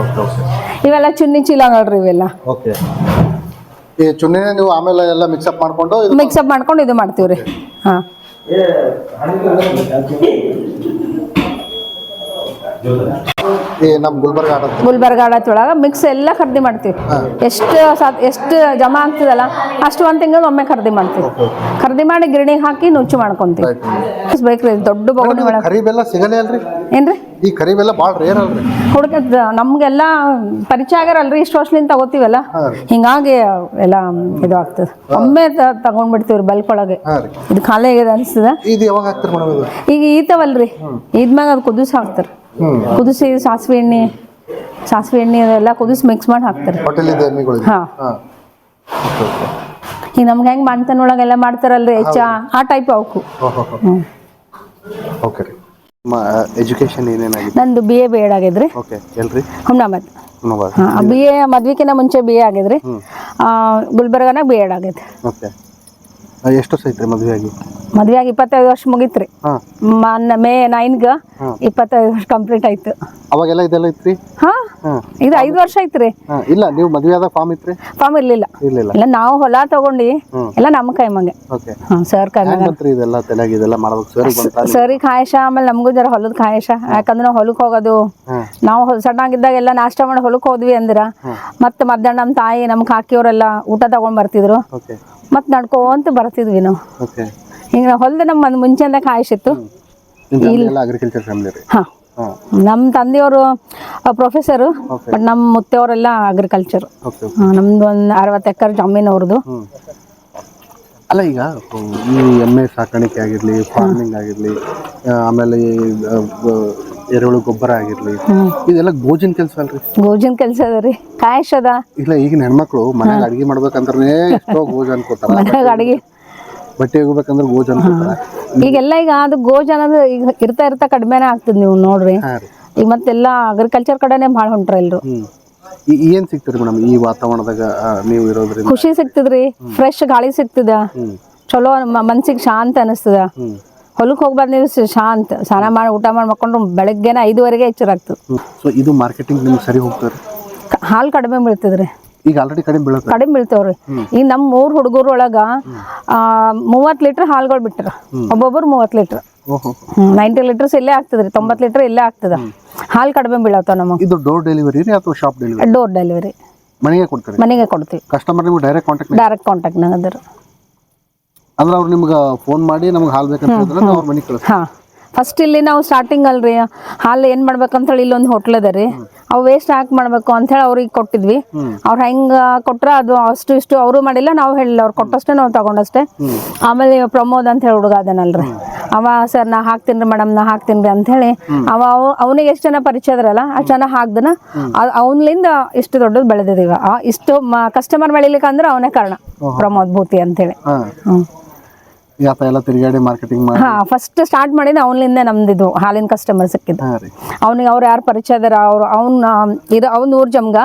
ಇವೆಲ್ಲ ಚುನ್ನಿ ಚೀಲಗಳ್ರಿ ಇವೆಲ್ಲ. ಓಕೆ ಈ ಚುನ್ನಿನ ನೀವು ಆಮೇಲೆ ಎಲ್ಲ ಮಿಕ್ಸಪ್ ಮಾಡ್ಕೊಂಡು ಇದು ಮಿಕ್ಸಪ್ ಮಾಡ್ಕೊಂಡು ಇದು ಮಾಡ್ತೀವಿ ರೀ ಹಾಂ ಈ ನಮ್ಮ ಗುಲ್ಬರ್ಗ ಆಡತ್ತೆ ಗುಲ್ಬರ್ಗ ಆಡತ್ತೊಳಗೆ ಮಿಕ್ಸ್ ಎಲ್ಲ ಖರೀದಿ ಮಾಡ್ತೀವಿ. ಎಷ್ಟು ಎಷ್ಟು ಜಮಾ ಆಗ್ತದಲ್ಲ ಅಷ್ಟು ಒಂದು ತಿಂಗಳು ಒಮ್ಮೆ ಖರೀದಿ ಮಾಡ್ತೀವಿ. ಖರೀದಿ ಮಾಡಿ ಗಿರಣಿಗೆ ಹಾಕಿ ನುಚ್ಚು ಮಾಡ್ಕೊಂತೀವಿ. ಬೇಕ್ರಿ ದೊಡ್ಡ ಬೊಗಣಿ ಒಳಗೆ. ಕರಿ ಬೆಲ್ಲ ಸಿಗಲೇ ಅಲ್ರಿ? ಏನ್ರಿ? ಈ ಖರೀಬೆಲ್ಲ ಬೆಲ್ಲ ಭಾಳ ರೇರ್ ಅಲ್ರಿ ನಮ್ಗೆಲ್ಲ ಪರಿಚಯ ಆಗ್ಯಾರಲ್ರಿ ಇಷ್ಟು ವರ್ಷದಿಂದ ತಗೋತೀವಲ್ಲ? ಹಿಂಗಾಗಿ ಎಲ್ಲ ಇದು ಆಗ್ತದೆ. ಒಮ್ಮೆ ತ- ತಗೊಂಡ್ಬಿಡ್ತೀವಿ ಬಲ್ಕ್ ಒಳಗೆ. ಇದು ಖಾಲಿ ಆಗಿದೆ ಅನ್ಸ್ತದ. ಇದು ಯಾವಾಗ ಹಾಕ್ತೀರಿ ಮೇಡಮ್ ಇದು? ಈಗ ಈತವಲ್ರಿ. ಇದ್ಮ್ಯಾಗ ಅದು ಕುದಿಸಿ ಹಾಕ್ತಾರೆ. ಕುದಿಸಿ ಸಾಸಿವೆ ಎಣ್ಣೆ ಸಾಸಿವೆ ಎಣ್ಣೆ ಅದೆಲ್ಲ ಕುದಿಸಿ ಮಿಕ್ಸ್ ಮಾಡಿ ಹಾಕ್ತಾರೆ. ಹೋಟೆಲ್ ಇದೆ ಎಮ್ಮಿಗಳಿಗೆ ಹಾಂ. ಹಾಂ. ಈಗ ನಮ್ಗೆ ಹೆಂಗೆ ಮಾಡ್ತಾನೆ ಒಳಗೆಲ್ಲ ಮಾಡ್ತಾರಲ್ರಿ ಹೆಚ್ಚ? ಆ ಟೈಪ್ ಅವಕು ಓಕೆ ರೀ. ಎಜುಕೇಶನ್ ಏನೇನಾಗಿದೆ? ನಂದು ಬಿ ಎ ಬಿ ಎಡ್ ಆಗಿದ್ರಿ. ಓಕೆ ಎಲ್ರಿ? ಹುಮ್ನಾಬಾದ್. ಬಿ ಎ ಮದ್ವಿಕಿನ ಮುಂಚೆ ಬಿ ಎ ಆಗಿದ್ರಿ. ಗುಲ್ಬರ್ಗನಾಗ ಬಿ ಎಡ್ ಆಗೈತೆ ಓಕೆ ಎಷ್ಟು ವರ್ಷ ಐತ್ರಿ ಮದುವೆ ಆಗಿ? ಮದ್ವೆ ಆಗಿ ಇಪ್ಪತ್ತೈದು ವರ್ಷ ಮುಗಿತ್ರಿ. ಹಾಂ. ಮೊನ್ನೆ ಮೇ ನೈನ್ಗ ಇಪ್ಪತ್ತೈದು ವರ್ಷ ಕಂಪ್ಲೀಟ್ ಆಯ್ತು. ಅವಾಗೆಲ್ಲ ಇದೆಲ್ಲ ಇತ್ರಿ? ಹಾಂ. ಹಾಂ. ಇದು ಐದು ವರ್ಷ ಐತ್ರಿ ಹಾಂ. ಇಲ್ಲ ನೀವು ಮದುವೆ ಫಾರ್ಮ್ ಇತ್ರಿ? ಫಾರ್ಮ್ ಇರ್ಲಿಲ್ಲ. ಇರ್ಲಿಲ್ಲ. ಇಲ್ಲ ನಾವು ಹೊಲ ತಗೊಂಡು ಎಲ್ಲ ನಮ್ಮ ಕೈ ಮಂಗೆ. ಓಕೆ. ಹಾಂ ಸರ್ ಹೆಂಗ್ ಬಂತ್ರಿ ಇದೆಲ್ಲ ತಲೆಯಾಗಿ ಇದೆಲ್ಲ ಮಾಡ್ಬೇಕು? ಸರ್ ಬಂತ ಸರಿ ಕಾಯಶ ಆಮೇಲೆ ನಮಗೂ ಜರ ಹೊಲದ ಕಾಯಶ ಯಾಕಂದ್ರೆ ನಾವು ಹೊಲಕ್ಕೆ ಹೋಗೋದು. ಹಾಂ. ನಾವು ಹೊಲ- ಸಣ್ಣಾಗಿದ್ದಾಗ ಎಲ್ಲ ನಾಷ್ಟ ಮಾಡಿ ಹೊಲಕ್ಕೆ ಹೋದ್ವಿ ಅಂದ್ರ. ಮತ್ತೆ ಮಧ್ಯಾಹ್ನ ನಮ್ಮ ತಾಯಿ ನಮ್ಮ ಕಾಕಿಯವರೆಲ್ಲ ಊಟ ತಗೊಂಡ್ ಬರ್ತಿದ್ರು. ಓಕೆ. ಮತ್ತೆ ನಡ್ಕೊಂತ ಬರ್ತಿದ್ವಿ ನಾವು. ಓಕೆ. ಹಿಂಗೆ ಹೊಲ್ದ ನಮ್ಮ ಮುಂಚೆಂದ ಮುಂಚೆಯಿಂದ ಕಾಯಿಸಿತ್ತು. ನಿಮ್ಮ ಅಗ್ರಿಕಲ್ಚರ್ ಫ್ಯಾಮಿಲಿ ರೀ? ಹಾಂ. ಹಾಂ. ನಮ್ಮ ತಂದೆಯವರು ಪ್ರೊಫೆಸರು ಬಟ್ ನಮ್ಮ ಮುತ್ತೆಯವರೆಲ್ಲ ಅಗ್ರಿಕಲ್ಚರ್ ನಮ್ದು ಒಂದು ಅರವತ್ತು ಎಕರೆ ಜಮೀನು ಅವ್ರದ್ದು ಅಲ್ಲ ಈಗ ಈ ಎಮ್ಮೆ ಸಾಕಾಣಿಕೆ ಆಗಿರಲಿ ಫಾರ್ಮಿಂಗ್ ಆಗಿರಲಿ ಆಮೇಲೆ ಎರೆಹುಳು ಗೊಬ್ಬರ ಆಗಿರ್ಲಿ. ಇದೆಲ್ಲ ಗೋಜಿನ ಕೆಲಸ ಅಲ್ರಿ. ಗೋಜಿನ ಕೆಲಸ ಅದ ರೀ. ಕಾಯಶ್ ಅದ? ಇಲ್ಲ ಈಗಿನ ಹೆಣ್ಮಕ್ಳು ಮನ್ಯಾಗ ಅಡಿಗೆ ಮಾಡ್ಬೇಕಂದ್ರೆ ಎಷ್ಟೋ ಗೋಜ್ ಅನ್ಕೋತಾರ. ಮನ್ಯಾಗ ಅಡಿಗೆ. ಬಟ್ಟೆ ಹೋಗ್ಬೇಕಂದ್ರೆ ಗೋಜ್ ಅನ್ಕೋತಾರ. ಈಗೆಲ್ಲ ಈಗ ಅದು ಗೋಜ್ ಅನ್ನೋದು ಈಗ ಇರ್ತಾ ಇರ್ತಾ ಕಡಿಮೆನೇ ಆಗ್ತದ ನೀವು ನೋಡ್ರಿ. ಈಗ ಮತ್ತೆಲ್ಲ ಅಗ್ರಿಕಲ್ಚರ್ ಕಡೆನೆ ಭಾಳ ಹೊಂಟ್ರ ಎಲ್ರು. ಏನ್ ಸಿಗ್ತೀರಿ ಮೇಡಮ್ ಈ ವಾತಾವರಣದಾಗ ನೀವು ಇರೋದ್ರಿಂದ? ಖುಷಿ ಸಿಗ್ತದ್ರಿ. ಫ್ರೆಶ್ ಗಾಳಿ ಸಿಗ್ತದ. ಚಲೋ ಮನ್ಸಿಗೆ ಶಾಂತ ಅನಿಸ್ತದ. ಹೊಲಕ್ಕೆ ಹೋಗಿ ಬಂದಿದ್ದು ಶಾಂತ ಸ್ನಾನ ಮಾಡಿ ಊಟ ಮಾಡಿ ಮಕ್ಕೊಂಡು ಬೆಳಗ್ಗೆನ ಐದುವರೆಗೆ ಎಚ್ಚರಾಗ್ತದೆ ಸೊ ಇದು ಮಾರ್ಕೆಟಿಂಗ್ ನಿಮ್ಗೆ ಸರಿ ಹೋಗ್ತಾರೆ ಹಾಲು ಕಡಿಮೆ ಬೀಳ್ತದ್ರಿ. ಈಗ ಆಲ್ರೆಡಿ ಕಡಿಮೆ ಬೀಳುತ್ತೆ? ಕಡಿಮೆ ಬೀಳ್ತಾವ್ರಿ. ಈಗ ನಮ್ಮ ಮೂರು ಹುಡುಗರು ಒಳಗ ಮೂವತ್ತು ಲೀಟ್ರ್ ಹಾಲ್ಗಳು ಬಿಟ್ರ. ಒಬ್ಬೊಬ್ರು ಮೂವತ್ತು ಲೀಟ್ರ್. ನೈಂಟಿ ಲೀಟರ್ಸ್ ಇಲ್ಲೇ ಆಗ್ತದ್ರಿ ತೊಂಬತ್ತು ಲೀಟ್ರ್ ಇಲ್ಲೇ ಆಗ್ತದ. ಹಾಲು ಕಡಿಮೆ ಬೀಳತ್ತಾವ ನಮಗೆ. ಇದು ಡೋರ್ ಡೆಲಿವರಿ ರೀ ಅಥವಾ ಶಾಪ್ ಡೆಲಿವರಿ ಡೋರ್ ಡೆಲಿವರಿ ಮನೆಗೆ ಕೊಡ್ತೀವಿ ಮನೆಗೆ ಕೊಡ್ತೀವಿ. ಕಸ್ಟಮರ್ ನಿಮ್ಗೆ ಡೈರೆಕ್ಟ್ ಕಾಂಟ್ಯಾಕ್ಟ್ ಡೈರೆಕ್ಟ್ ಕಾಂಟ್ಯಾಕ್ಟ್ನಾಗ ಅದ್ರ ಅಂದ್ರೆ ಅವ್ರು ನಿಮ್ಗೆ ಫೋನ್ ಮಾಡಿ ನಮ್ಗೆ ಹಾಲು ಬೇಕಂತ ಹೇಳಿದ್ರೆ ನಾವು ಅವ್ರ ಮನೆಗೆ ಕಳಿಸ್ತೀವಿ. ಹಾಂ. ಫಸ್ಟ್ ಇಲ್ಲಿ ನಾವು ಸ್ಟಾರ್ಟಿಂಗ್ ಅಲ್ರಿ. ಹಾಲು ಏನು ಮಾಡ್ಬೇಕಂತೇಳಿ ಇಲ್ಲೊಂದು ಹೋಟ್ಲ್ ಅದ ರೀ. ಅವು ವೇಸ್ಟ್ ಹಾಕಿ ಮಾಡಬೇಕು ಹೇಳಿ ಅವ್ರಿಗೆ ಕೊಟ್ಟಿದ್ವಿ. ಅವ್ರು ಹೆಂಗೆ ಕೊಟ್ರ ಅದು ಅಷ್ಟು ಇಷ್ಟು ಅವರು ಮಾಡಿಲ್ಲ ನಾವು ಹೇಳಿಲ್ಲ. ಅವ್ರು ಕೊಟ್ಟಷ್ಟೇ ನಾವು ತಗೊಂಡಷ್ಟೇ. ಆಮೇಲೆ ಪ್ರಮೋದ್ ಅಂತ ಹೇಳಿ ಹುಡುಗ ಅದನಲ್ರಿ. ಅವ ಸರ್ ನಾ ಹಾಕ್ತೀನಿ ಮೇಡಮ್ ನಾ ಹಾಕ್ತೀನಿ ರೀ ಹೇಳಿ. ಅವ ಅವನಿಗೆ ಎಷ್ಟು ಜನ ಪರಿಚಯ ಅದ್ರಲ್ಲ ಅಷ್ಟು ಜನ ಹಾಕ್ದನ ಅವನಿಂದ ಇಷ್ಟು ದೊಡ್ಡದು ಬೆಳೆದಿದೀವ ಇಷ್ಟು ಕಸ್ಟಮರ್ ಬೆಳಿಲಿಕ್ಕೆ ಅಂದ್ರೆ ಅವನೇ ಕಾರಣ ಪ್ರಮೋದ್ ಭೂತಿ ಅಂತೇಳಿ ಹೇಳಿ. ಹ್ಞೂ ಈಗ ಆತ ಎಲ್ಲ ತಿರುಗಾಡಿ ಮಾರ್ಕೆಟಿಂಗ್ ಮಾಡಿ. ಹಾ ಫಸ್ಟ್ ಸ್ಟಾರ್ಟ್ ಮಾಡಿದ ಅವನಿಂದ ನಮ್ದಿದು ಹಾಲಿನ ಕಸ್ಟಮರ್ ಸಿಕ್ಕಿದ್ದು. ಅವನಿಗೆ ರೀ. ಅವ್ನಿಗೆ ಅವ್ರು ಯಾರು ಪರಿಚಯ ಅದಾರ ಅವ್ರು ಅವ್ನ ಇದು ಅವ್ನ ಊರ್ ಜಮ್ಗ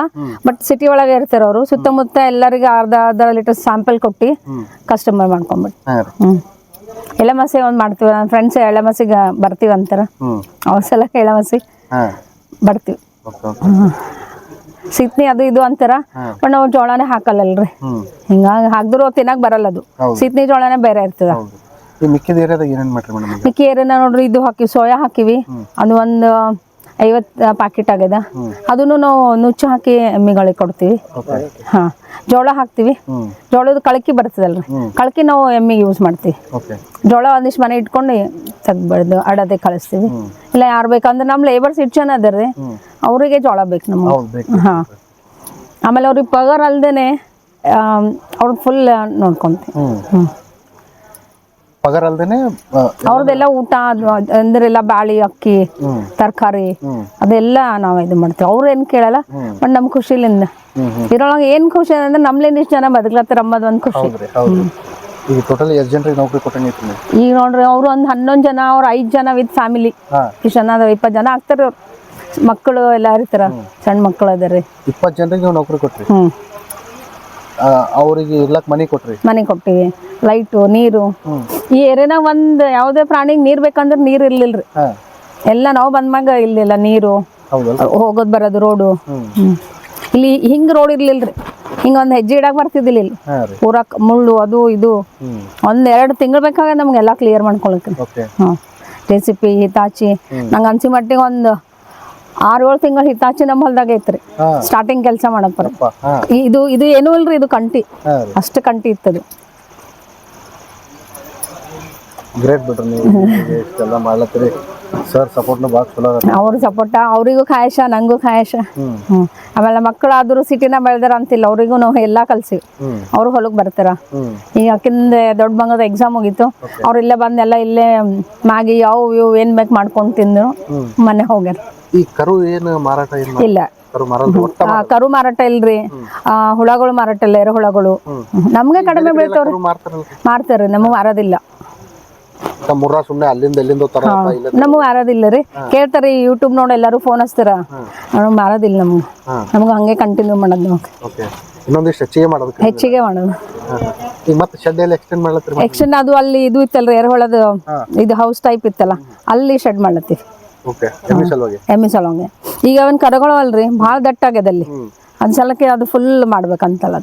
ಬಟ್ ಸಿಟಿ ಒಳಗೆ ಇರ್ತಾರ ಅವರು. ಸುತ್ತಮುತ್ತ ಎಲ್ಲರಿಗೆ ಅರ್ಧ ಅರ್ಧ ಲೀಟರ್ ಸ್ಯಾಂಪಲ್ ಕೊಟ್ಟು ಕಸ್ಟಮರ್ ಮಾಡ್ಕೊಂಬಿಟ್ಟು ಹಾಂ ರೀ. ಎಳೆಮಸಿ ಒಂದು ಮಾಡ್ತೀವಿ ನನ್ನ ಫ್ರೆಂಡ್ಸ್ ಎಳೆಮಸಿಗೆ ಬರ್ತೀವಿ ಅಂತಾರ ಅವ್ರ ಸಲ ಹಾಂ. ಬರ್ತೀವಿ. Okay okay. ಸಿತ್ನಿ ಅದು ಇದು ಅಂತಾರ? ಬಟ್ ನಾವು ಜೋಳನೇ ಹಾಕಲ್ಲಲ್ರಿ. ಹಿಂಗಾಗಿ ಹಾಕಿದ್ರು ತಿನ್ನಕ್ ಬರಲ್ಲ ಅದು. ಸಿತ್ನಿ ಜೋಳನೇ ಬೇರೆ ಇರ್ತದ. ಮಿಕ್ಕಿದ ಏರಿಯಾದಾಗ ಏನೇನು ಮಾಡ್ರಿ ಮೇಡಮ್ ಈಗ? ಮಿಕ್ಕಿ ಏರಿನ ನೋಡ್ರಿ ಇದು ಹಾಕಿವಿ ಸೋಯಾ ಹಾಕಿವಿ. ಅದು ಒಂದು ಐವತ್ತು ಪ್ಯಾಕೆಟ್ ಆಗ್ಯದ? ಅದನ್ನು ನಾವು ನುಚ್ಚು ಹಾಕಿ ಎಮ್ಮಿಗಳಿಗೆ ಕೊಡ್ತೀವಿ. ಹಾ ಜೋಳ ಹಾಕ್ತೀವಿ. ಜೋಳದ ಕಳಕಿ ಬರ್ತದಲ್ರಿ. ಕಳಕಿ ನಾವು ಎಮ್ಮಿಗೆ ಯೂಸ್ ಮಾಡ್ತೀವಿ. ಜೋಳ ಒಂದಿಷ್ಟು ಮನೆ ಇಟ್ಕೊಂಡು ತೆಗ್ಬಾರ್ದು ಅಡದೆ ಕಳಿಸ್ತೀವಿ. ಇಲ್ಲ ಯಾರು ಬೇಕಂದ್ರೆ ನಮ್ಮ ಲೇಬರ್ಸ್ ಇಟ್ಟು ಜನ ರೀ. ಅವರಿಗೆ ಜೋಳ ಬೇಕು ನಮ್ಗೆ. ಹಾಂ. ಆಮೇಲೆ ಅವ್ರಿಗೆ ಪಗಾರ ಅಲ್ದೇನೆ ಅವ್ರಿಗೆ ಫುಲ್ ನೋಡ್ಕೊಂತೀವಿ. ಹ್ಞೂ ಪಗಾರ ಅಲ್ದೇನೆ ಅವ್ರದ್ದೆಲ್ಲ ಊಟ ಅದು ಅಂದ್ರೆಲ್ಲ ಬಾಳಿ ಅಕ್ಕಿ ತರಕಾರಿ ಅದೆಲ್ಲ ನಾವು ಇದು ಮಾಡ್ತೀವಿ. ಅವ್ರು ಏನ್ ಕೇಳಲ್ಲ ಬಟ್ ನಮ್ ಖುಷಿಲಿಂದ. ಇದ್ರೊಳಗ ಏನು ಖುಷಿ ಅಂದ್ರೆ ನಮ್ಲಿಂದ ಇಷ್ಟು ಜನ ಬದುಕ್ಲತ್ತಾರ ಅಂಬದು ಒಂದ್ ಖುಷಿ. ಈಗ ಟೋಟಲ್ ಎಷ್ಟು ಜನರಿಗೆ ನೌಕರಿ ಕೊಟ್ಟಂಗೈತಿ ನೀವು ಈಗ ನೋಡ್ರಿ ಅವ್ರು ಒಂದ್ ಹನ್ನೊಂದ್ ಜನ ಅವ್ರ ಐದ್ ಜನ ವಿತ್ ಫ್ಯಾಮಿಲಿ. ಇಷ್ಟು ಜನ ಅದಾವ ಇಪ್ಪತ್ತು ಜನ ಆಗ್ತಾರ ಅವ್ರು. ಮಕ್ಕಳು ಎಲ್ಲ ಇರ್ತಾರ ಸಣ್ಣ ಮಕ್ಕಳು ಅದಾರ ಇಪ್ಪತ್ತು ಜನರಿಗೆ ನೀವು ನೌಕರಿ ಕೊಟ್ರಿ? ಅವ್ರಿಗೆ ಇರ್ಲಕ್ ಮನೆ ಕೊಟ್ರಿ? ಮನೆ ಕೊಟ್ಟಿವಿ. ಲೈಟು ನೀರು. ಈ ಏರಿಯಾನಾಗ ಒಂದು ಯಾವುದೇ ಪ್ರಾಣಿಗೆ ನೀರ್ ಬೇಕಂದ್ರೆ ನೀರ್ ಇರ್ಲಿಲ್ರಿ. ಎಲ್ಲ ನಾವು ಬಂದ್ಮ್ಯಾಗ ಇಲ್ಲಿಲ್ಲ ನೀರು. ಹೋಗೋದ್ ಬರೋದು ರೋಡು. ಇಲ್ಲಿ ಹಿಂಗ್ ರೋಡ್ ಇರ್ಲಿಲ್ರಿ. ಹಿಂಗ ಒಂದು ಹೆಜ್ಜೆ ಇಡಕ್ಕೆ ಬರ್ತಿದ್ದಿಲ್ಲ ಇಲ್ಲಿ. ಪೂರ ಮುಳ್ಳು ಅದು ಇದು. ಒಂದ್ ಎರಡು ತಿಂಗಳು ಬೇಕಾಗ ನಮ್ಗೆಲ್ಲ ಕ್ಲಿಯರ್ ಮಾಡ್ಕೊಳಕ್ ಹಾಂ ರೆಸಿಪಿ ಹಿತಾಚಿ ನಂಗೆ ಅನ್ಸಿ ಮಟ್ಟಿಗೆ ಒಂದು ಆರು ಏಳು ತಿಂಗಳ ಹಿತಾಚಿ ನಮ್ಮ ಹೊಲ್ದಾಗ ಐತ್ರಿ. ಸ್ಟಾರ್ಟಿಂಗ್ ಕೆಲಸ ಮಾಡಪ್ಪ ಇದು ಇದು ಏನೂ ಇಲ್ರಿ ಇದು ಕಂಟಿ. ಅಷ್ಟು ಕಂಟಿ ಇತ್ತದು. ಗ್ರೇಟ್ ಬಿಡ್ರಿ ನೀವು. ಇಷ್ಟೆಲ್ಲ ಮಾಡ್ಲತ್ತೀರಿ. ಸರ್ ಸಪೋರ್ಟ್ನು ಭಾಳ ಚಲೋ ಅದ ಅವ್ರ ಸಪೋರ್ಟ ಅವರಿಗೂ ಖಾಯಶ ನಂಗೂ ಖಾಯಶ. ಹ್ಮ್. ಆಮೇಲೆ ಮಕ್ಕಳು ಆದ್ರೂ ಸಿಟಿನ ಬೆಳೆದಾರ ಅಂತಿಲ್ಲ ಅವರಿಗೂ ನಾವು ಎಲ್ಲ ಕಲ್ಸಿವಿ. ಅವ್ರು ಹೊಲಕ್ಕೆ ಬರ್ತಾರ. ಈಗ ಅಕ್ಕಿಂದ ದೊಡ್ಡ ಬಂಗದ ಎಕ್ಸಾಮ್ ಹೋಗಿತ್ತು ಅವ್ರು ಇಲ್ಲೇ ಬಂದೆಲ್ಲ ಇಲ್ಲೇ ಮಾಗಿ ಯಾವ ಇವು ಏನ್ ಬೇಕು ಮಾಡ್ಕೊಂಡು ತಿಂದು ಮನೆ ಹೋಗ್ಯಾರ. ಈ ಕರು ಏನು ಮಾರಾಟ ಇಲ್ಲ. ಆ, ಕರು ಮಾರಾಟ ಇಲ್ರಿ. ಆ, ಹುಳಗಳು ಮಾರಾಟ ಇಲ್ಲ ಎರೆ ಹುಳಗಳು ನಮ್ಗೆ ಕಡಿಮೆ ಬೀಳ್ತಾವ್ರಿ. ಮಾರ್ತಾರ ನಮಗೆ ಮಾರೋದಿಲ್ಲ. ಸುಮ್ಮನೆ ಅಲ್ಲಿಂದ ಎಲ್ಲಿಂದ ತರ ನಮಗೆ ಮಾರೋದಿಲ್ಲ ರೀ. ಕೇಳ್ತಾರೆ ಯೂಟ್ಯೂಬ್ ನೋಡಿ ಎಲ್ಲರೂ ಫೋನ್ ಹಚ್ತಾರ? ಮಾರೋದಿಲ್ಲ ನಮ್ಗೆ ನಮ್ಗ. ಹಂಗೆ ಕಂಟಿನ್ಯೂ ಮಾಡೋದು ನಾವು ಓಕೆ ಇನ್ನೊಂದಿಷ್ಟು ಹೆಚ್ಚಿಗೆ ಮಾಡೋದು ಹೆಚ್ಚಿಗೆ ಮಾಡೋದು. ಈಗ ಮತ್ತೆ ಶೆಡ್ ಎಲ್ಲ ಎಕ್ಸ್ಟೆಂಡ್ ಮಾಡ್ಲತ್ತೀರಿ ಎಕ್ಷನ್ ಅದು ಅಲ್ಲಿ ಇದು ಇತ್ತಲ್ರಿ ಎರೆಹುಳದ ಇದು ಹೌಸ್ ಟೈಪ್ ಇತ್ತಲ್ಲ ಅಲ್ಲಿ ಶೆಡ್ ಮಾಡ್ಲತ್ತೀವಿ ಓಕೆ ಎಮ್ಮಿ ಸಲುವಾಗಿ ಎಮ್ಮಿ ಸಲಂಗೆ ಈಗ ಅವನ್ ಕರಗಳು ಅಲ್ರಿ ಭಾಳ ಅಲ್ಲಿ. ಅದ್ ಫುಲ್ ಮಾಡ್ಬೇಕಂತಲ್ಲ